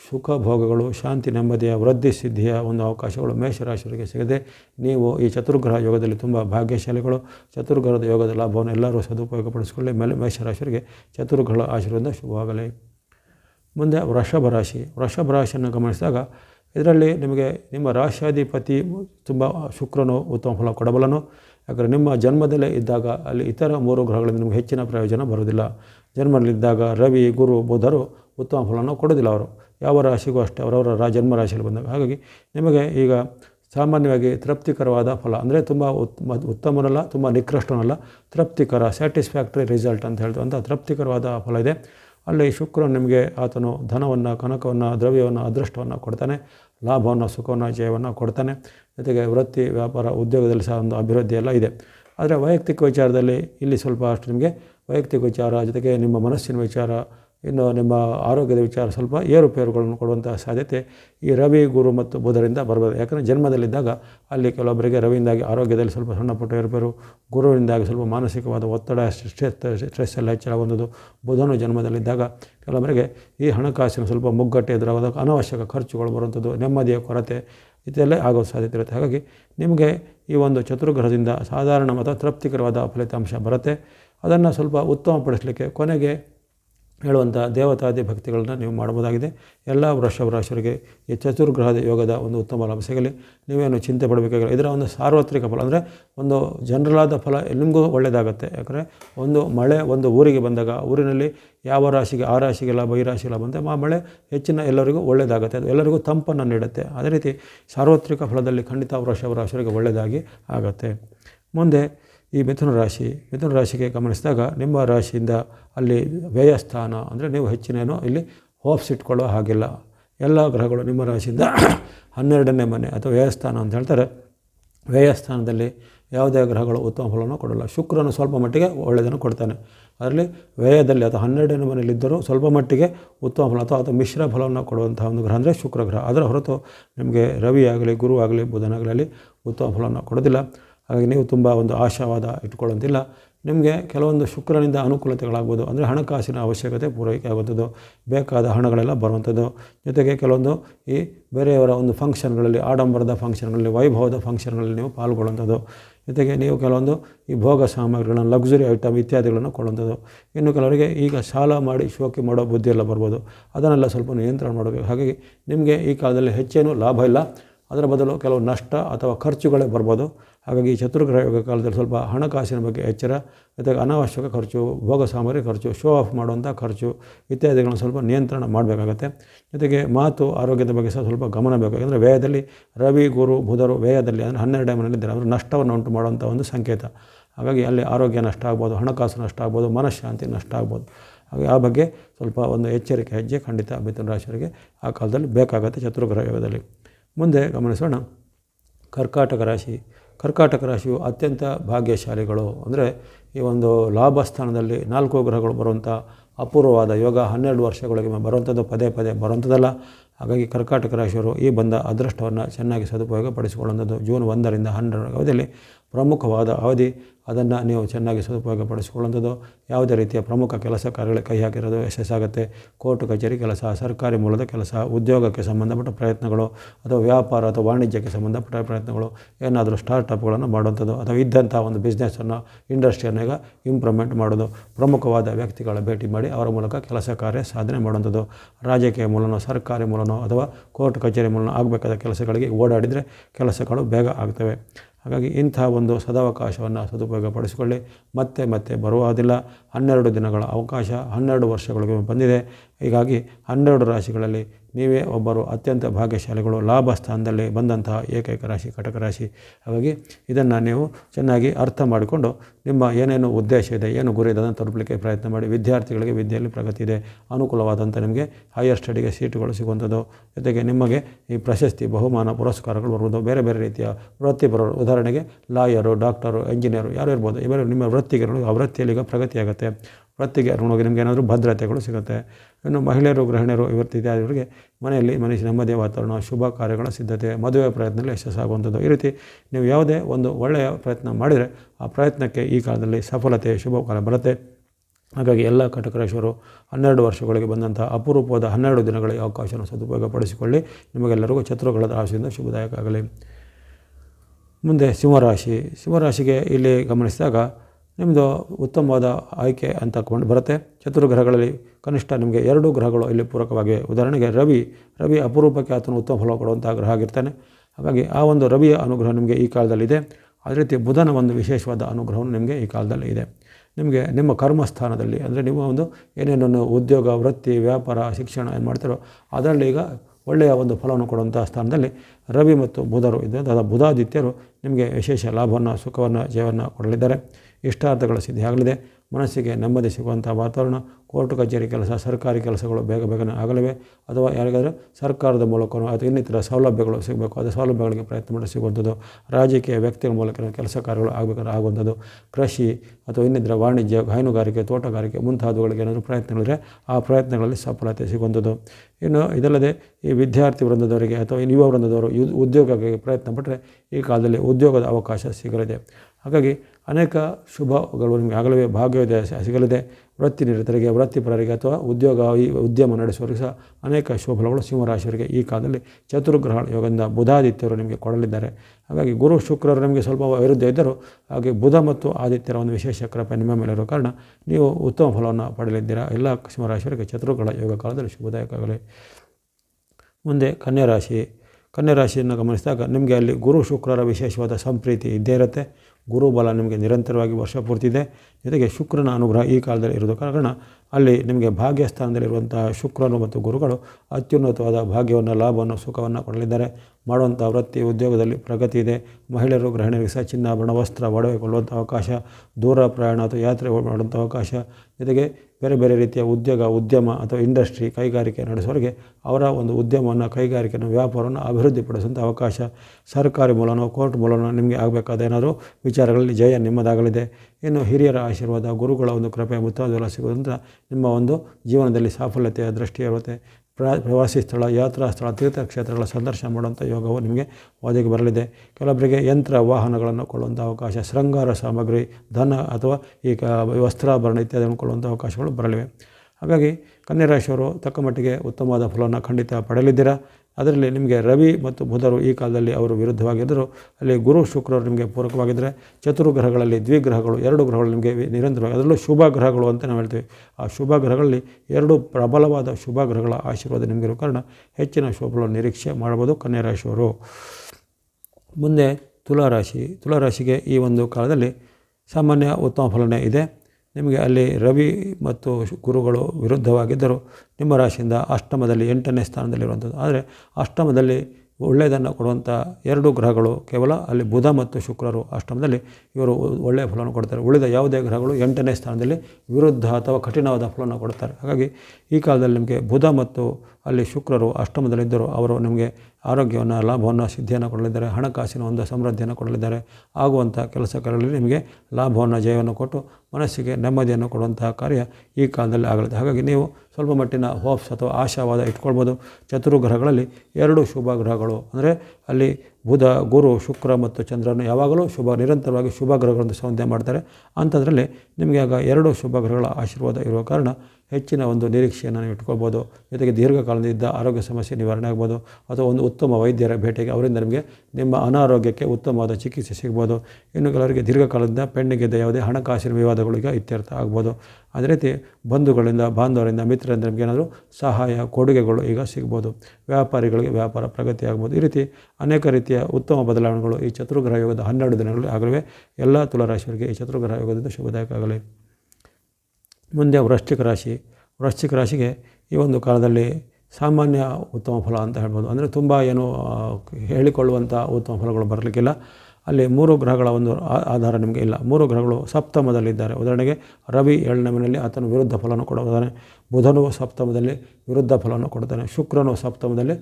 ಸುಖ ಭೋಗಗಳು ಶಾಂತಿ, ನೆಮ್ಮದಿಯ ವೃದ್ಧಿ, ಸಿದ್ಧಿಯ ಒಂದು ಅವಕಾಶಗಳು ಮೇಷರಾಶಿಯವರಿಗೆ ಸಿಗದೆ ನೀವು ಈ ಚತುರ್ಗ್ರಹ ಯೋಗದಲ್ಲಿ ತುಂಬ ಭಾಗ್ಯಶಾಲಿಗಳು. ಚತುರ್ಗ್ರಹದ ಯೋಗದ ಲಾಭವನ್ನು ಎಲ್ಲರೂ ಸದುಪಯೋಗಪಡಿಸಿಕೊಳ್ಳಿ. ಮೇಲೆ ಮೇಷರಾಶಿಯವರಿಗೆ ಚತುರ್ಗ್ರಹ ಆಶೀರ್ವಾದ ಶುಭವಾಗಲಿ. ಮುಂದೆ ವೃಷಭ ರಾಶಿ. ವೃಷಭ ರಾಶಿಯನ್ನು ಗಮನಿಸಿದಾಗ ಇದರಲ್ಲಿ ನಿಮಗೆ ನಿಮ್ಮ ರಾಶಿಯಾಧಿಪತಿ ತುಂಬ ಶುಕ್ರನು ಉತ್ತಮ ಫಲ ಕೊಡಬಲ್ಲನು. ಯಾಕಂದರೆ ನಿಮ್ಮ ಜನ್ಮದಲ್ಲೇ ಇದ್ದಾಗ ಅಲ್ಲಿ ಇತರ ಮೂರು ಗ್ರಹಗಳಿಂದ ನಿಮಗೆ ಹೆಚ್ಚಿನ ಪ್ರಯೋಜನ ಬರುವುದಿಲ್ಲ. ಜನ್ಮದಲ್ಲಿದ್ದಾಗ ರವಿ, ಗುರು, ಬುಧರು ಉತ್ತಮ ಫಲವನ್ನು ಕೊಡೋದಿಲ್ಲ ಅವರು. ಯಾವ ರಾಶಿಗೂ ಅಷ್ಟೇ, ಅವರವರ ರಾ ಜನ್ಮ ರಾಶಿಯಲ್ಲಿ ಬಂದಾಗ. ಹಾಗಾಗಿ ನಿಮಗೆ ಈಗ ಸಾಮಾನ್ಯವಾಗಿ ತೃಪ್ತಿಕರವಾದ ಫಲ, ಅಂದರೆ ತುಂಬ ಉತ್ ಉತ್ತಮನಲ್ಲ, ತುಂಬ ನಿಕೃಷ್ಟನಲ್ಲ, ತೃಪ್ತಿಕರ ಸ್ಯಾಟಿಸ್ಫ್ಯಾಕ್ಟ್ರಿ ರಿಸಲ್ಟ್ ಅಂತ ಹೇಳ್ತು ಅಂತ ತೃಪ್ತಿಕರವಾದ ಫಲ ಇದೆ. ಅಲ್ಲಿ ಶುಕ್ರ ನಿಮಗೆ ಆತನು ಧನವನ್ನು, ಕನಕವನ್ನು, ದ್ರವ್ಯವನ್ನು, ಅದೃಷ್ಟವನ್ನು ಕೊಡ್ತಾನೆ, ಲಾಭವನ್ನು, ಸುಖವನ್ನು, ಜಯವನ್ನು ಕೊಡ್ತಾನೆ. ಜೊತೆಗೆ ವೃತ್ತಿ, ವ್ಯಾಪಾರ, ಉದ್ಯೋಗದಲ್ಲಿ ಸಹ ಒಂದು ಅಭಿವೃದ್ಧಿ ಎಲ್ಲ ಇದೆ. ಆದರೆ ವೈಯಕ್ತಿಕ ವಿಚಾರದಲ್ಲಿ ಇಲ್ಲಿ ಸ್ವಲ್ಪ ಅಷ್ಟು ನಿಮಗೆ ವೈಯಕ್ತಿಕ ವಿಚಾರ, ಜೊತೆಗೆ ನಿಮ್ಮ ಮನಸ್ಸಿನ ವಿಚಾರ ಇನ್ನು ನಿಮ್ಮ ಆರೋಗ್ಯದ ವಿಚಾರ ಸ್ವಲ್ಪ ಏರುಪೇರುಗಳನ್ನು ಕೊಡುವಂಥ ಸಾಧ್ಯತೆ ಈ ರವಿ ಗುರು ಮತ್ತು ಬುಧರಿಂದ ಬರ್ಬೋದು ಯಾಕಂದರೆ ಜನ್ಮದಲ್ಲಿದ್ದಾಗ ಅಲ್ಲಿ ಕೆಲವೊಬ್ಬರಿಗೆ ರವಿಯಿಂದಾಗಿ ಆರೋಗ್ಯದಲ್ಲಿ ಸ್ವಲ್ಪ ಸಣ್ಣ ಪುಟ್ಟ ಏರುಪೇರು, ಗುರುವಿನಿಂದಾಗಿ ಸ್ವಲ್ಪ ಮಾನಸಿಕವಾದ ಒತ್ತಡ, ಸ್ಟ್ರೆಸ್ ಸ್ಟ್ರೆಸ್ ಎಲ್ಲ ಹೆಚ್ಚಾಗುವಂಥದ್ದು ಬುಧನು ಜನ್ಮದಲ್ಲಿದ್ದಾಗ. ಕೆಲವೊಬ್ಬರಿಗೆ ಈ ಹಣಕಾಸಿನ ಸ್ವಲ್ಪ ಮುಗ್ಗಟ್ಟೆ ಎದುರಾಗೋದ ಅನಾವಶ್ಯಕ ಖರ್ಚುಗಳು ಬರುವಂಥದ್ದು, ನೆಮ್ಮದಿಯ ಕೊರತೆ ಇದೆಲ್ಲ ಆಗೋ ಸಾಧ್ಯತೆ ಇರುತ್ತೆ. ಹಾಗಾಗಿ ನಿಮಗೆ ಈ ಒಂದು ಚತುರ್ಗ್ರಹದಿಂದ ಸಾಧಾರಣ ಮತ್ತು ತೃಪ್ತಿಕರವಾದ ಫಲಿತಾಂಶ ಬರುತ್ತೆ. ಅದನ್ನು ಸ್ವಲ್ಪ ಉತ್ತಮಪಡಿಸಲಿಕ್ಕೆ ಕೊನೆಗೆ ಹೇಳುವಂಥ ದೇವತಾದಿ ಭಕ್ತಿಗಳನ್ನು ನೀವು ಮಾಡಬಹುದಾಗಿದೆ. ಎಲ್ಲ ವೃಷಭ ರಾಶಿಯವರಿಗೆ ಈ ಚತುರ್ಗ್ರಹದ ಯೋಗದ ಒಂದು ಉತ್ತಮ ಲಾಭ ಸಿಗಲಿ. ನೀವೇನು ಚಿಂತೆ ಪಡಬೇಕಾಗಿಲ್ಲ. ಇದರ ಒಂದು ಸಾರ್ವತ್ರಿಕ ಫಲ ಅಂದರೆ ಒಂದು ಜನರಲಾದ ಫಲ ನಿಮಗೂ ಒಳ್ಳೆಯದಾಗುತ್ತೆ. ಯಾಕಂದರೆ ಒಂದು ಮಳೆ ಒಂದು ಊರಿಗೆ ಬಂದಾಗ ಊರಿನಲ್ಲಿ ಯಾವ ರಾಶಿಗೆ ಆ ರಾಶಿಗೆ ಲಾಭ ಅಂತ ಆ ಮಳೆ ಹೆಚ್ಚಿನ ಎಲ್ಲರಿಗೂ ಒಳ್ಳೆಯದಾಗುತ್ತೆ. ಅದು ಎಲ್ಲರಿಗೂ ತಂಪನ್ನು ನೀಡುತ್ತೆ. ಅದೇ ರೀತಿ ಸಾರ್ವತ್ರಿಕ ಫಲದಲ್ಲಿ ಖಂಡಿತ ವೃಷಭ ರಾಶಿಯವರಿಗೆ ಒಳ್ಳೆಯದಾಗಿ ಆಗುತ್ತೆ. ಮುಂದೆ ಈ ಮಿಥುನ ರಾಶಿ, ಮಿಥುನ ರಾಶಿಗೆ ಗಮನಿಸಿದಾಗ ನಿಮ್ಮ ರಾಶಿಯಿಂದ ಅಲ್ಲಿ ವ್ಯಯಸ್ಥಾನ ಅಂದರೆ ನೀವು ಹೆಚ್ಚಿನೇನೋ ಇಲ್ಲಿ ಹೋಪ್ಸ್ ಇಟ್ಕೊಳ್ಳೋ ಹಾಗಿಲ್ಲ. ಎಲ್ಲ ಗ್ರಹಗಳು ನಿಮ್ಮ ರಾಶಿಯಿಂದ ಹನ್ನೆರಡನೇ ಮನೆ ಅಥವಾ ವ್ಯಯಸ್ಥಾನ ಅಂತ ಹೇಳ್ತಾರೆ. ವ್ಯಯಸ್ಥಾನದಲ್ಲಿ ಯಾವುದೇ ಗ್ರಹಗಳು ಉತ್ತಮ ಫಲವನ್ನು ಕೊಡಲ್ಲ. ಶುಕ್ರನು ಸ್ವಲ್ಪ ಮಟ್ಟಿಗೆ ಒಳ್ಳೆಯದನ್ನು ಕೊಡ್ತಾನೆ. ಅದರಲ್ಲಿ ವ್ಯಯದಲ್ಲಿ ಅಥವಾ ಹನ್ನೆರಡನೇ ಮನೆಯಲ್ಲಿದ್ದರೂ ಸ್ವಲ್ಪ ಮಟ್ಟಿಗೆ ಉತ್ತಮ ಫಲ ಅಥವಾ ಅಥವಾ ಮಿಶ್ರ ಫಲವನ್ನು ಕೊಡುವಂಥ ಒಂದು ಗ್ರಹ ಅಂದರೆ ಶುಕ್ರ ಗ್ರಹ ಅದರ ಹೊರತು ನಿಮಗೆ ರವಿ ಆಗಲಿ ಗುರು ಆಗಲಿ ಬುಧನಾಗಲಿ ಉತ್ತಮ ಫಲವನ್ನು ಕೊಡೋದಿಲ್ಲ. ಹಾಗಾಗಿ ನೀವು ತುಂಬ ಒಂದು ಆಶಾವಾದ ಇಟ್ಕೊಳ್ಳೋಂತಿಲ್ಲ ನಿಮಗೆ ಕೆಲವೊಂದು ಶುಕ್ರನಿಂದ ಅನುಕೂಲತೆಗಳಾಗ್ಬೋದು ಅಂದರೆ ಹಣಕಾಸಿನ ಅವಶ್ಯಕತೆ ಪೂರೈಕೆ ಆಗುವಂಥದ್ದು, ಬೇಕಾದ ಹಣಗಳೆಲ್ಲ ಬರುವಂಥದ್ದು. ಜೊತೆಗೆ ಕೆಲವೊಂದು ಈ ಬೇರೆಯವರ ಒಂದು ಫಂಕ್ಷನ್ಗಳಲ್ಲಿ ಆಡಂಬರದ ಫಂಕ್ಷನ್ಗಳಲ್ಲಿ ವೈಭವದ ಫಂಕ್ಷನ್ಗಳಲ್ಲಿ ನೀವು ಪಾಲ್ಗೊಳ್ಳುವಂಥದ್ದು. ಜೊತೆಗೆ ನೀವು ಕೆಲವೊಂದು ಈ ಭೋಗ ಸಾಮಗ್ರಿಗಳನ್ನು ಲಕ್ಸುರಿ ಐಟಮ್ ಇತ್ಯಾದಿಗಳನ್ನು ಕೊಳ್ಳುವಂಥದ್ದು. ಇನ್ನು ಕೆಲವರಿಗೆ ಈಗ ಸಾಲ ಮಾಡಿ ಶೋಕಿ ಮಾಡೋ ಬುದ್ಧಿ ಎಲ್ಲ ಬರ್ಬೋದು. ಅದನ್ನೆಲ್ಲ ಸ್ವಲ್ಪ ನಿಯಂತ್ರಣ ಮಾಡಬೇಕು. ಹಾಗಾಗಿ ನಿಮಗೆ ಈ ಕಾಲದಲ್ಲಿ ಹೆಚ್ಚೇನು ಲಾಭ ಇಲ್ಲ. ಅದರ ಬದಲು ಕೆಲವು ನಷ್ಟ ಅಥವಾ ಖರ್ಚುಗಳೇ ಬರ್ಬೋದು. ಹಾಗಾಗಿ ಈ ಯೋಗ ಕಾಲದಲ್ಲಿ ಸ್ವಲ್ಪ ಹಣಕಾಸಿನ ಬಗ್ಗೆ ಎಚ್ಚರ, ಜೊತೆಗೆ ಅನಾವಶ್ಯಕ ಖರ್ಚು, ಭೋಗ ಸಾಮಗ್ರಿ ಖರ್ಚು ಶೋ ಆಫ್ ಮಾಡುವಂಥ ಖರ್ಚು ಇತ್ಯಾದಿಗಳನ್ನು ಸ್ವಲ್ಪ ನಿಯಂತ್ರಣ ಮಾಡಬೇಕಾಗತ್ತೆ. ಜೊತೆಗೆ ಮಾತು, ಆರೋಗ್ಯದ ಬಗ್ಗೆ ಸಹ ಸ್ವಲ್ಪ ಗಮನ ಬೇಕು. ಯಾಕಂದರೆ ವ್ಯಯದಲ್ಲಿ ರವಿ, ಗುರು, ಬುಧರು ವ್ಯಯದಲ್ಲಿ ಅಂದರೆ ಹನ್ನೆರಡನೇ ಮನೆಯಲ್ಲಿದ್ದಾರೆ ಅಂದರೆ ನಷ್ಟವನ್ನು ಉಂಟು ಮಾಡುವಂಥ ಒಂದು ಸಂಕೇತ. ಹಾಗಾಗಿ ಅಲ್ಲಿ ಆರೋಗ್ಯ ನಷ್ಟ ಆಗ್ಬೋದು, ಹಣಕಾಸು ನಷ್ಟ ಆಗ್ಬೋದು, ಮನಃಶಾಂತಿ ನಷ್ಟ ಆಗ್ಬೋದು. ಹಾಗೆ ಆ ಬಗ್ಗೆ ಸ್ವಲ್ಪ ಒಂದು ಎಚ್ಚರಿಕೆ, ಹೆಜ್ಜೆ ಖಂಡಿತ ಮಿಥುನ ರಾಶಿಯವರಿಗೆ ಆ ಕಾಲದಲ್ಲಿ ಬೇಕಾಗುತ್ತೆ ಚತುರ್ಗ್ರಹ ಯೋಗದಲ್ಲಿ. ಮುಂದೆ ಗಮನಿಸೋಣ. ಕರ್ಕಾಟಕ ರಾಶಿ. ಕರ್ಕಾಟಕ ರಾಶಿಯು ಅತ್ಯಂತ ಭಾಗ್ಯಶಾಲಿಗಳು. ಅಂದರೆ ಈ ಒಂದು ಲಾಭ ಸ್ಥಾನದಲ್ಲಿ ನಾಲ್ಕು ಗ್ರಹಗಳು ಬರುವಂಥ ಅಪೂರ್ವವಾದ ಯೋಗ ಹನ್ನೆರಡು ವರ್ಷಗಳಿಗೆ ಬರುವಂಥದ್ದು, ಪದೇ ಪದೇ ಬರುವಂಥದ್ದಲ್ಲ. ಹಾಗಾಗಿ ಕರ್ಕಾಟಕ ರಾಶಿಯವರು ಈ ಬಂದ ಅದೃಷ್ಟವನ್ನು ಚೆನ್ನಾಗಿ ಸದುಪಯೋಗ ಪಡಿಸಿಕೊಳ್ಳುವಂಥದ್ದು ಜೂನ್ ಒಂದರಿಂದ ಹನ್ನೆರಡು ಅವಧಿಯಲ್ಲಿ. ಪ್ರಮುಖವಾದ ಅವಧಿ, ಅದನ್ನು ನೀವು ಚೆನ್ನಾಗಿ ಸದುಪಯೋಗ ಪಡಿಸಿಕೊಳ್ಳುವಂಥದ್ದು ಯಾವುದೇ ರೀತಿಯ ಪ್ರಮುಖ ಕೆಲಸ ಕಾರ್ಯಗಳಿಗೆ ಕೈ ಹಾಕಿರೋದು ಯಶಸ್ಸಾಗುತ್ತೆ ಕೋರ್ಟ್, ಕಚೇರಿ ಕೆಲಸ, ಸರ್ಕಾರಿ ಮೂಲದ ಕೆಲಸ, ಉದ್ಯೋಗಕ್ಕೆ ಸಂಬಂಧಪಟ್ಟ ಪ್ರಯತ್ನಗಳು ಅಥವಾ ವ್ಯಾಪಾರ ಅಥವಾ ವಾಣಿಜ್ಯಕ್ಕೆ ಸಂಬಂಧಪಟ್ಟ ಪ್ರಯತ್ನಗಳು, ಏನಾದರೂ ಸ್ಟಾರ್ಟಪ್ಗಳನ್ನು ಮಾಡುವಂಥದ್ದು ಅಥವಾ ಇದ್ದಂಥ ಒಂದು ಬಿಸ್ನೆಸ್ಸನ್ನು, ಇಂಡಸ್ಟ್ರಿಯನ್ನು ಈಗ ಇಂಪ್ರೂವ್ಮೆಂಟ್ ಮಾಡೋದು. ಪ್ರಮುಖವಾದ ವ್ಯಕ್ತಿಗಳ ಭೇಟಿ ಮಾಡಿ ಅವರ ಮೂಲಕ ಕೆಲಸ ಕಾರ್ಯ ಸಾಧನೆ ಮಾಡುವಂಥದ್ದು. ರಾಜಕೀಯ ಮೂಲನೋ, ಸರ್ಕಾರಿ ಮೂಲನೋ ಅಥವಾ ಕೋರ್ಟ್, ಕಚೇರಿ ಮೂಲನೋ ಆಗಬೇಕಾದ ಕೆಲಸಗಳಿಗೆ ಓಡಾಡಿದರೆ ಕೆಲಸಗಳು ಬೇಗ ಆಗ್ತವೆ. ಹಾಗಾಗಿ ಇಂಥ ಒಂದು ಸದಾವಕಾಶವನ್ನು ಸದುಪಯೋಗ ಪಡಿಸಿಕೊಳ್ಳಿ ಮತ್ತೆ ಮತ್ತೆ ಬರುವುದಿಲ್ಲ. ಹನ್ನೆರಡು ದಿನಗಳ ಅವಕಾಶ ಹನ್ನೆರಡು ವರ್ಷಗಳಿಗೆ ಬಂದಿದೆ. ಹೀಗಾಗಿ ಹನ್ನೆರಡು ರಾಶಿಗಳಲ್ಲಿ ನೀವೇ ಒಬ್ಬರು ಅತ್ಯಂತ ಭಾಗ್ಯಶಾಲಿಗಳು, ಲಾಭ ಸ್ಥಾನದಲ್ಲಿ ಬಂದಂತಹ ಏಕೈಕ ರಾಶಿ, ಕಟಕ ರಾಶಿ ಹಾಗಾಗಿ ಇದನ್ನು ನೀವು ಚೆನ್ನಾಗಿ ಅರ್ಥ ಮಾಡಿಕೊಂಡು ನಿಮ್ಮ ಏನೇನು ಉದ್ದೇಶ ಇದೆ, ಏನು ಗುರಿ ಇದೆ ಅದನ್ನು ತಲುಪಲಿಕ್ಕೆ ಪ್ರಯತ್ನ ಮಾಡಿ. ವಿದ್ಯಾರ್ಥಿಗಳಿಗೆ ವಿದ್ಯೆಯಲ್ಲಿ ಪ್ರಗತಿ ಇದೆ ಅನುಕೂಲವಾದಂಥ ನಿಮಗೆ ಹೈಯರ್ ಸ್ಟಡಿಗೆ ಸೀಟುಗಳು ಸಿಗುವಂಥದ್ದು. ಜೊತೆಗೆ ನಿಮಗೆ ಈ ಪ್ರಶಸ್ತಿ, ಬಹುಮಾನ, ಪುರಸ್ಕಾರಗಳು ಬರುವುದು, ಬೇರೆ ಬೇರೆ ರೀತಿಯ ವೃತ್ತಿಪರರು ಉದಾಹರಣೆಗೆ ಲಾಯರು, ಡಾಕ್ಟರು ಇಂಜಿನಿಯರು ಯಾರು ಇರ್ಬೋದು ಇವರು ನಿಮ್ಮ ವೃತ್ತಿಗೆ ಆ ವೃತ್ತಿಯಲ್ಲಿ ಈಗ ಪ್ರಗತಿಯಾಗುತ್ತೆ. ವೃತ್ತಿಗೆ ಹೋಗಿ ನಿಮಗೆ ಏನಾದರೂ ಭದ್ರತೆಗಳು ಸಿಗುತ್ತೆ. ಇನ್ನು ಮಹಿಳೆಯರು, ಗೃಹಿಣಿಯರು ಇವತ್ತು ಇತ್ಯಾದಿಗಳಿಗೆ ಮನೆಯಲ್ಲಿ ಮನುಷ್ಯ ನೆಮ್ಮದಿಯ ವಾತಾವರಣ, ಶುಭ ಕಾರ್ಯಗಳ ಸಿದ್ಧತೆ, ಮದುವೆ ಪ್ರಯತ್ನದಲ್ಲಿ ಯಶಸ್ಸಾಗುವಂಥದ್ದು. ಈ ರೀತಿ ನೀವು ಯಾವುದೇ ಒಂದು ಒಳ್ಳೆಯ ಪ್ರಯತ್ನ ಮಾಡಿದರೆ ಆ ಪ್ರಯತ್ನಕ್ಕೆ ಈ ಕಾಲದಲ್ಲಿ ಸಫಲತೆ, ಶುಭ ಕಾಲ ಬರುತ್ತೆ. ಹಾಗಾಗಿ ಎಲ್ಲ ಕಟಕರೇಶ್ವರು ಹನ್ನೆರಡು ವರ್ಷಗಳಿಗೆ ಬಂದಂಥ ಅಪರೂಪವಾದ ಹನ್ನೆರಡು ದಿನಗಳ ಅವಕಾಶವನ್ನು ಸದುಪಯೋಗ ಪಡಿಸಿಕೊಳ್ಳಿ ನಿಮಗೆಲ್ಲರಿಗೂ ಚತುರಗಳದ ರಾಶಿಯಿಂದ ಶುಭದಾಯಕ ಆಗಲಿ. ಮುಂದೆ ಸಿಂಹರಾಶಿ. ಸಿಂಹರಾಶಿಗೆ ಇಲ್ಲಿ ಗಮನಿಸಿದಾಗ ನಿಮ್ಮದು ಉತ್ತಮವಾದ ಆಯ್ಕೆ ಅಂತ ಕೊಂಡು ಬರುತ್ತೆ. ಚತುರ್ಗ್ರಹಗಳಲ್ಲಿ ಕನಿಷ್ಠ ನಿಮಗೆ ಎರಡು ಗ್ರಹಗಳು ಇಲ್ಲಿ ಪೂರಕವಾಗಿವೆ ಉದಾಹರಣೆಗೆ ರವಿ ರವಿ ಅಪರೂಪಕ್ಕೆ ಆತನು ಉತ್ತಮ ಫಲ ಕೊಡುವಂಥ ಗ್ರಹ ಆಗಿರ್ತಾನೆ. ಹಾಗಾಗಿ ಆ ಒಂದು ರವಿಯ ಅನುಗ್ರಹ ನಿಮಗೆ ಈ ಕಾಲದಲ್ಲಿದೆ. ಅದೇ ರೀತಿ ಬುಧನ ಒಂದು ವಿಶೇಷವಾದ ಅನುಗ್ರಹವನ್ನು ನಿಮಗೆ ಈ ಕಾಲದಲ್ಲಿ ಇದೆ. ನಿಮಗೆ ನಿಮ್ಮ ಕರ್ಮಸ್ಥಾನದಲ್ಲಿ, ಅಂದರೆ ನಿಮ್ಮ ಒಂದು ಏನೇನನ್ನು ಉದ್ಯೋಗ, ವೃತ್ತಿ, ವ್ಯಾಪಾರ, ಶಿಕ್ಷಣ ಏನು ಮಾಡ್ತಾರೋ ಅದರಲ್ಲಿ ಈಗ ಒಳ್ಳೆಯ ಒಂದು ಫಲವನ್ನು ಕೊಡುವಂಥ ಸ್ಥಾನದಲ್ಲಿ ರವಿ ಮತ್ತು ಬುಧರು ಇದ್ದ ಬುಧಾದಿತ್ಯರು ನಿಮಗೆ ವಿಶೇಷ ಲಾಭವನ್ನು, ಸುಖವನ್ನು, ಜಯವನ್ನು ಕೊಡಲಿದ್ದಾರೆ. ಇಷ್ಟಾರ್ಥಗಳ ಸಿದ್ಧಿ ಆಗಲಿದೆ ಮನಸ್ಸಿಗೆ ನೆಮ್ಮದಿ ಸಿಗುವಂಥ ವಾತಾವರಣ, ಕೋರ್ಟ್ ಕಚೇರಿ ಕೆಲಸ, ಸರ್ಕಾರಿ ಕೆಲಸಗಳು ಬೇಗ ಬೇಗನೆ ಆಗಲಿವೆ. ಅಥವಾ ಯಾರಿಗಾದರೂ ಸರ್ಕಾರದ ಮೂಲಕವೂ ಅಥವಾ ಇನ್ನಿತರ ಸೌಲಭ್ಯಗಳು ಸಿಗಬೇಕು. ಅದು ಸೌಲಭ್ಯಗಳಿಗೆ ಪ್ರಯತ್ನ ಮಾಡಿ ಸಿಗುವಂಥದ್ದು. ರಾಜಕೀಯ ವ್ಯಕ್ತಿಗಳ ಮೂಲಕ ಕೆಲಸ ಕಾರ್ಯಗಳು ಆಗಬೇಕಾದ್ರೆ ಆಗುವಂಥದ್ದು. ಕೃಷಿ ಅಥವಾ ಇನ್ನಿತರ ವಾಣಿಜ್ಯ, ಹೈನುಗಾರಿಕೆ, ತೋಟಗಾರಿಕೆ ಮುಂತಾದವುಗಳಿಗೆ ಏನಾದರೂ ಪ್ರಯತ್ನಗಳಿದ್ರೆ ಆ ಪ್ರಯತ್ನಗಳಲ್ಲಿ ಸಫಲತೆ ಸಿಗುವಂಥದ್ದು. ಇನ್ನು ಇದಲ್ಲದೆ ಈ ವಿದ್ಯಾರ್ಥಿ ವೃಂದದವರಿಗೆ ಅಥವಾ ಯುವ ವೃಂದದವರು ಉದ್ಯೋಗಕ್ಕೆ ಪ್ರಯತ್ನ ಪಟ್ಟರೆ ಈ ಕಾಲದಲ್ಲಿ ಉದ್ಯೋಗದ ಅವಕಾಶ ಸಿಗಲಿದೆ. ಹಾಗಾಗಿ ಅನೇಕ ಶುಭಗಳು ನಿಮಗೆ ಆಗಲೇ ಭಾಗ್ಯೋದಯ ಸಿಗಲಿದೆ. ವೃತ್ತಿ ನಿರತರಿಗೆ ವೃತ್ತಿಪರರಿಗೆ ಅಥವಾ ಉದ್ಯೋಗ, ಈ ಉದ್ಯಮ ನಡೆಸುವವರಿಗೆ ಸಹ ಅನೇಕ ಶುಭಫಲಗಳು ಸಿಂಹರಾಶಿಯವರಿಗೆ ಈ ಕಾಲದಲ್ಲಿ ಚತುರ್ಗ್ರಹ ಯೋಗದಿಂದ ಬುಧಾದಿತ್ಯರು ನಿಮಗೆ ಕೊಡಲಿದ್ದಾರೆ. ಹಾಗಾಗಿ ಗುರು ಶುಕ್ರರು ನಿಮಗೆ ಸ್ವಲ್ಪ ವಿರುದ್ಧ ಇದ್ದರು ಹಾಗೆ ಬುಧ ಮತ್ತು ಆದಿತ್ಯರ ಒಂದು ವಿಶೇಷ ಕೃಪೆ ನಿಮ್ಮ ಮೇಲೆ ಇರೋ ಕಾರಣ ನೀವು ಉತ್ತಮ ಫಲವನ್ನು ಪಡೆಯಲಿದ್ದೀರಾ. ಎಲ್ಲ ಸಿಂಹರಾಶಿಯವರಿಗೆ ಚತುರ್ಗ್ರಹ ಯೋಗ ಕಾಲದಲ್ಲಿ ಶುಭದಾಯಕವಾಗಲಿ. ಮುಂದೆ ಕನ್ಯಾ ರಾಶಿ ಕನ್ಯಾ ರಾಶಿಯನ್ನು ಗಮನಿಸಿದಾಗ ನಿಮಗೆ ಅಲ್ಲಿ ಗುರು ಶುಕ್ರರ ವಿಶೇಷವಾದ ಸಂಪ್ರೀತಿ ಇದ್ದೇ ಇರುತ್ತೆ. ಗುರುಬಲ ನಿಮಗೆ ನಿರಂತರವಾಗಿ ವರ್ಷ ಪೂರ್ತಿ ಇದೆ ಜೊತೆಗೆ ಶುಕ್ರನ ಅನುಗ್ರಹ ಈ ಕಾಲದಲ್ಲಿ ಇರೋದು ಕಾರಣ. ಅಲ್ಲಿ ನಿಮಗೆ ಭಾಗ್ಯಸ್ಥಾನದಲ್ಲಿರುವಂತಹ ಶುಕ್ರನು ಮತ್ತು ಗುರುಗಳು ಅತ್ಯುನ್ನತವಾದ ಭಾಗ್ಯವನ್ನು, ಲಾಭವನ್ನು, ಸುಖವನ್ನು ಕೊಡಲಿದ್ದಾರೆ. ಮಾಡುವಂಥ ವೃತ್ತಿ, ಉದ್ಯೋಗದಲ್ಲಿ ಪ್ರಗತಿ ಇದೆ. ಮಹಿಳೆಯರು, ಗೃಹಿಣಿಯರಿಗೆ ಸಹ ಚಿನ್ನಾಭರಣ, ವಸ್ತ್ರ, ಒಡವೆ ಕೊಳ್ಳುವಂಥ ಅವಕಾಶ, ದೂರ ಪ್ರಯಾಣ ಅಥವಾ ಯಾತ್ರೆ ಮಾಡುವಂಥ ಅವಕಾಶ. ಜೊತೆಗೆ ಬೇರೆ ಬೇರೆ ರೀತಿಯ ಉದ್ಯೋಗ, ಉದ್ಯಮ ಅಥವಾ ಇಂಡಸ್ಟ್ರಿ ಕೈಗಾರಿಕೆ ನಡೆಸೋರಿಗೆ ಅವರ ಒಂದು ಉದ್ಯಮವನ್ನು, ಕೈಗಾರಿಕೆಯನ್ನು, ವ್ಯಾಪಾರವನ್ನು ಅಭಿವೃದ್ಧಿಪಡಿಸುವಂಥ ಅವಕಾಶ. ಸರ್ಕಾರಿ ಮೂಲನೋ, ಕೋರ್ಟ್ ಮೂಲನೋ ನಿಮಗೆ ಆಗಬೇಕಾದ ಏನಾದರೂ ವಿಚಾರಗಳಲ್ಲಿ ಜಯ ನಿಮ್ಮದಾಗಲಿದೆ. ಇನ್ನು ಹಿರಿಯರ ಆಶೀರ್ವಾದ, ಗುರುಗಳ ಒಂದು ಕೃಪೆ ಮುತ್ತಾದೆಲ್ಲ ಸಿಗೋದ್ರಿಂದ ನಿಮ್ಮ ಒಂದು ಜೀವನದಲ್ಲಿ ಸಾಫಲ್ಯತೆಯ ದೃಷ್ಟಿ ಇರುತ್ತೆ. ಪ್ರ, ಪ್ರವಾಸಿ ಸ್ಥಳ, ಯಾತ್ರಾ ಸ್ಥಳ, ತೀರ್ಥಕ್ಷೇತ್ರಗಳ ಸಂದರ್ಶನ ಮಾಡುವಂಥ ಯೋಗವು ನಿಮಗೆ ಒದಗಿ ಬರಲಿದೆ. ಕೆಲವೊಬ್ಬರಿಗೆ ಯಂತ್ರ, ವಾಹನಗಳನ್ನು ಕೊಳ್ಳುವಂಥ ಅವಕಾಶ, ಶೃಂಗಾರ ಸಾಮಗ್ರಿ, ಧನ ಅಥವಾ ಈ ವಸ್ತ್ರಾಭರಣ ಇತ್ಯಾದಿಗಳನ್ನು ಕೊಳ್ಳುವಂಥ ಅವಕಾಶಗಳು ಬರಲಿವೆ. ಹಾಗಾಗಿ ಕನ್ಯರಾಶಿಯವರು ತಕ್ಕಮಟ್ಟಿಗೆ ತಕ್ಕ ಮಟ್ಟಿಗೆ ಉತ್ತಮವಾದ ಫಲವನ್ನು ಖಂಡಿತ ಪಡೆಯಲಿದ್ದೀರಾ? ಅದರಲ್ಲಿ ನಿಮಗೆ ರವಿ ಮತ್ತು ಬುಧರು ಈ ಕಾಲದಲ್ಲಿ ಅವರು ವಿರುದ್ಧವಾಗಿದ್ದರು. ಅಲ್ಲಿ ಗುರು ಶುಕ್ರರು ನಿಮಗೆ ಪೂರಕವಾಗಿದ್ದರೆ ಚತುರ್ಗ್ರಹಗಳಲ್ಲಿ ದ್ವಿಗ್ರಹಗಳು, ಎರಡು ಗ್ರಹಗಳು ನಿಮಗೆ ನಿರಂತರವಾಗಿ, ಅದರಲ್ಲೂ ಶುಭ ಗ್ರಹಗಳು ಅಂತ ನಾವು ಹೇಳ್ತೀವಿ. ಆ ಶುಭ ಗ್ರಹಗಳಲ್ಲಿ ಎರಡು ಪ್ರಬಲವಾದ ಶುಭ ಗ್ರಹಗಳ ಆಶೀರ್ವಾದ ನಿಮಗಿರೋ ಕಾರಣ ಹೆಚ್ಚಿನ ಶುಭಗಳನ್ನು ನಿರೀಕ್ಷೆ ಮಾಡ್ಬೋದು ಕನ್ಯಾ ರಾಶಿಯವರು ಮುಂದೆ ತುಲಾರಾಶಿ. ತುಲಾರಾಶಿಗೆ ಈ ಒಂದು ಕಾಲದಲ್ಲಿ ಸಾಮಾನ್ಯ ಉತ್ತಮ ಫಲನೆ ಇದೆ. ನಿಮಗೆ ಅಲ್ಲಿ ರವಿ ಮತ್ತು ಗುರುಗಳು ವಿರುದ್ಧವಾಗಿದ್ದರೂ. ನಿಮ್ಮ ರಾಶಿಯಿಂದ ಅಷ್ಟಮದಲ್ಲಿ ಎಂಟನೇ ಸ್ಥಾನದಲ್ಲಿರುವಂಥದ್ದು. ಆದರೆ ಅಷ್ಟಮದಲ್ಲಿ ಒಳ್ಳೆಯದನ್ನು ಕೊಡುವಂಥ ಎರಡು ಗ್ರಹಗಳು ಕೇವಲ ಅಲ್ಲಿ ಬುಧ ಮತ್ತು ಶುಕ್ರರು ಅಷ್ಟಮದಲ್ಲಿ ಇವರು ಒಳ್ಳೆಯ ಫಲವನ್ನು ಕೊಡ್ತಾರೆ. ಉಳಿದ ಯಾವುದೇ ಗ್ರಹಗಳು ಎಂಟನೇ ಸ್ಥಾನದಲ್ಲಿ ವಿರುದ್ಧ ಅಥವಾ ಕಠಿಣವಾದ ಫಲವನ್ನು ಕೊಡ್ತಾರೆ. ಹಾಗಾಗಿ ಈ ಕಾಲದಲ್ಲಿ ನಿಮಗೆ ಬುಧ ಮತ್ತು ಅಲ್ಲಿ ಶುಕ್ರರು ಅಷ್ಟಮದಲ್ಲಿದ್ದರು. ಅವರು ನಿಮಗೆ ಆರೋಗ್ಯವನ್ನು, ಲಾಭವನ್ನು, ಸಿದ್ಧಿಯನ್ನು ಕೊಡಲಿದ್ದಾರೆ. ಹಣಕಾಸಿನ ಒಂದು ಸಮೃದ್ಧಿಯನ್ನು ಕೊಡಲಿದ್ದಾರೆ. ಆಗುವಂಥ ಕೆಲಸ ನಿಮಗೆ ಲಾಭವನ್ನು, ಜಯವನ್ನು ಕೊಟ್ಟು ಮನಸ್ಸಿಗೆ ನೆಮ್ಮದಿಯನ್ನು ಕೊಡುವಂತಹ ಕಾರ್ಯ ಈ ಕಾಲದಲ್ಲಿ ಆಗಲಿದೆ. ಹಾಗಾಗಿ ನೀವು ಸ್ವಲ್ಪ ಮಟ್ಟಿನ ಹೋಪ್ಸ್ ಅಥವಾ ಆಶಾವಾದ ಇಟ್ಕೊಳ್ಬೋದು. ಚತುರ್ಗ್ರಹಗಳಲ್ಲಿ ಎರಡು ಶುಭ ಗ್ರಹಗಳು ಅಂದರೆ ಅಲ್ಲಿ ಬುಧ, ಗುರು, ಶುಕ್ರ ಮತ್ತು ಚಂದ್ರನು ಯಾವಾಗಲೂ ಶುಭ, ನಿರಂತರವಾಗಿ ಶುಭ ಗ್ರಹಗಳನ್ನು ಸಂಧ್ಯೆ ಮಾಡ್ತಾರೆ. ಅಂಥದ್ರಲ್ಲಿ ನಿಮಗೆ ಆಗ ಎರಡು ಶುಭ ಗ್ರಹಗಳ ಆಶೀರ್ವಾದ ಇರುವ ಕಾರಣ ಹೆಚ್ಚಿನ ಒಂದು ನಿರೀಕ್ಷೆಯನ್ನು ನೀವು ಇಟ್ಕೊಳ್ಬೋದು. ಜೊತೆಗೆ ದೀರ್ಘಕಾಲದಿಂದ ಆರೋಗ್ಯ ಸಮಸ್ಯೆ ನಿವಾರಣೆ ಆಗ್ಬೋದು. ಅಥವಾ ಒಂದು ಉತ್ತಮ ವೈದ್ಯರ ಭೇಟಿಗೆ ಅವರಿಂದ ನಿಮಗೆ ನಿಮ್ಮ ಅನಾರೋಗ್ಯಕ್ಕೆ ಉತ್ತಮವಾದ ಚಿಕಿತ್ಸೆ ಸಿಗ್ಬೋದು. ಇನ್ನು ಕೆಲವರಿಗೆ ದೀರ್ಘಕಾಲದಿಂದ ಪೆಣ್ಣಿಗೆದ್ದ ಯಾವುದೇ ಹಣಕಾಸಿನ ವಿವಾದಗಳಿಗೆ ಇತ್ಯರ್ಥ ಆಗ್ಬೋದು. ಅದೇ ರೀತಿ ಬಂಧುಗಳಿಂದ, ಬಾಂಧವರಿಂದ, ಮಿತ್ರರಿಂದ ನಿಮಗೆ ಏನಾದರೂ ಸಹಾಯ, ಕೊಡುಗೆಗಳು ಈಗ ಸಿಗ್ಬೋದು. ವ್ಯಾಪಾರಿಗಳಿಗೆ ವ್ಯಾಪಾರ ಪ್ರಗತಿ ಆಗ್ಬೋದು. ಈ ರೀತಿ ಅನೇಕ ರೀತಿಯ ಉತ್ತಮ ಬದಲಾವಣೆಗಳು ಈ ಚತುರ್ಗ್ರಹ ಯೋಗದ ಹನ್ನೆರಡು ದಿನಗಳಲ್ಲಿ ಆಗಲಿವೆ. ಎಲ್ಲ ತುಲಾರಾಶಿಯವರಿಗೆ ಈ ಚತುರ್ಗ್ರಹ ಯೋಗದಿಂದ ಶುಭದಾಯಕ ಆಗಲಿ. ಮುಂದೆ ವೃಶ್ಚಿಕ ರಾಶಿ. ವೃಶ್ಚಿಕ ರಾಶಿಗೆ ಈ ಒಂದು ಕಾಲದಲ್ಲಿ ಸಾಮಾನ್ಯ ಉತ್ತಮ ಫಲ ಅಂತ ಹೇಳ್ಬೋದು. ಅಂದರೆ ತುಂಬ ಏನು ಹೇಳಿಕೊಳ್ಳುವಂಥ ಉತ್ತಮ ಫಲಗಳು ಬರಲಿಕ್ಕಿಲ್ಲ. ಅಲ್ಲಿ ಮೂರು ಗ್ರಹಗಳ ಒಂದು ಆಧಾರ ನಿಮಗೆ ಇಲ್ಲ. ಮೂರು ಗ್ರಹಗಳು ಸಪ್ತಮದಲ್ಲಿದ್ದಾರೆ. ಉದಾಹರಣೆಗೆ ರವಿ ಏಳನೇ ಮನೆಯಲ್ಲಿ ಆತನು ವಿರುದ್ಧ ಫಲವನ್ನು ಕೊಡುತ್ತಾನೆ. ಬುಧನು ಸಪ್ತಮದಲ್ಲಿ ವಿರುದ್ಧ ಫಲವನ್ನು ಕೊಡ್ತಾನೆ ಶುಕ್ರನು ಸಪ್ತಮದಲ್ಲಿ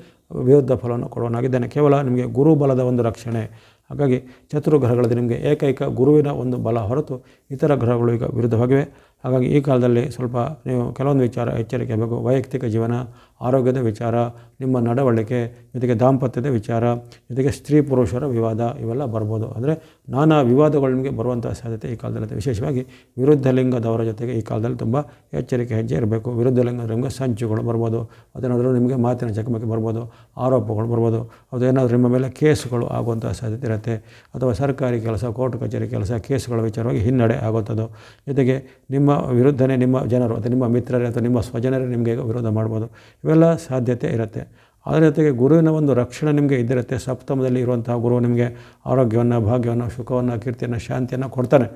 ವಿರುದ್ಧ ಫಲವನ್ನು ಕೊಡುವನಾಗಿದ್ದಾನೆ. ಕೇವಲ ನಿಮಗೆ ಗುರುಬಲದ ಒಂದು ರಕ್ಷಣೆ. ಹಾಗಾಗಿ ಚತುರ್ಗ್ರಹಗಳಲ್ಲಿ ನಿಮಗೆ ಏಕೈಕ ಗುರುವಿನ ಒಂದು ಬಲ ಹೊರತು ಇತರ ಗ್ರಹಗಳು ಈಗ ವಿರುದ್ಧವಾಗಿವೆ. ಹಾಗಾಗಿ ಈ ಕಾಲದಲ್ಲಿ ಸ್ವಲ್ಪ ನೀವು ಕೆಲವೊಂದು ವಿಚಾರ ಎಚ್ಚರಿಕೆ ಬೇಕು ವೈಯಕ್ತಿಕ ಜೀವನ ಆರೋಗ್ಯದ ವಿಚಾರ, ನಿಮ್ಮ ನಡವಳಿಕೆ, ಜೊತೆಗೆ ದಾಂಪತ್ಯದ ವಿಚಾರ, ಜೊತೆಗೆ ಸ್ತ್ರೀ ಪುರುಷರ ವಿವಾದ ಇವೆಲ್ಲ ಬರ್ಬೋದು. ಅಂದರೆ ನಾನಾ ವಿವಾದಗಳು ನಿಮಗೆ ಬರುವಂಥ ಸಾಧ್ಯತೆ ಈ ಕಾಲದಲ್ಲಿ ವಿಶೇಷವಾಗಿ ವಿರುದ್ಧ ಲಿಂಗದವರ ಜೊತೆಗೆ ಈ ಕಾಲದಲ್ಲಿ ತುಂಬ ಎಚ್ಚರಿಕೆ, ಹೆಜ್ಜೆ ಇರಬೇಕು. ವಿರುದ್ಧ ಲಿಂಗದ ನಿಮಗೆ ಸಂಚುಗಳು ಬರ್ಬೋದು. ಅದೇನಾದರೂ ನಿಮಗೆ ಮಾತಿನ ಚಕಮಕಿ ಬರ್ಬೋದು. ಆರೋಪಗಳು ಬರ್ಬೋದು. ಅದೇನಾದರೂ ನಿಮ್ಮ ಮೇಲೆ ಕೇಸುಗಳು ಆಗುವಂಥ ಸಾಧ್ಯತೆ ಇರುತ್ತೆ. ಅಥವಾ ಸರ್ಕಾರಿ ಕೆಲಸ, ಕೋರ್ಟ್ ಕಚೇರಿ ಕೆಲಸ, ಕೇಸುಗಳ ವಿಚಾರವಾಗಿ ಹಿನ್ನಡೆ ಆಗುವಂಥದ್ದು. ಜೊತೆಗೆ ನಿಮ್ಮ ವಿರುದ್ಧನೇ ನಿಮ್ಮ ಜನರು, ಅಥವಾ ನಿಮ್ಮ ಮಿತ್ರರೇ, ಅಥವಾ ನಿಮ್ಮ ಸ್ವಜನರೇ ನಿಮಗೆ ವಿರೋಧ ಮಾಡ್ಬೋದು. ಇವೆಲ್ಲ ಸಾಧ್ಯತೆ ಇರುತ್ತೆ. ಅದರ ಜೊತೆಗೆ ಗುರುವಿನ ಒಂದು ರಕ್ಷಣೆ ನಿಮಗೆ ಇದ್ದಿರುತ್ತೆ ಸಪ್ತಮದಲ್ಲಿ ಇರುವಂತಹ ಗುರು ನಿಮಗೆ ಆರೋಗ್ಯವನ್ನು, ಭಾಗ್ಯವನ್ನು, ಸುಖವನ್ನು, ಕೀರ್ತಿಯನ್ನು, ಶಾಂತಿಯನ್ನು ಕೊಡ್ತಾನೆ.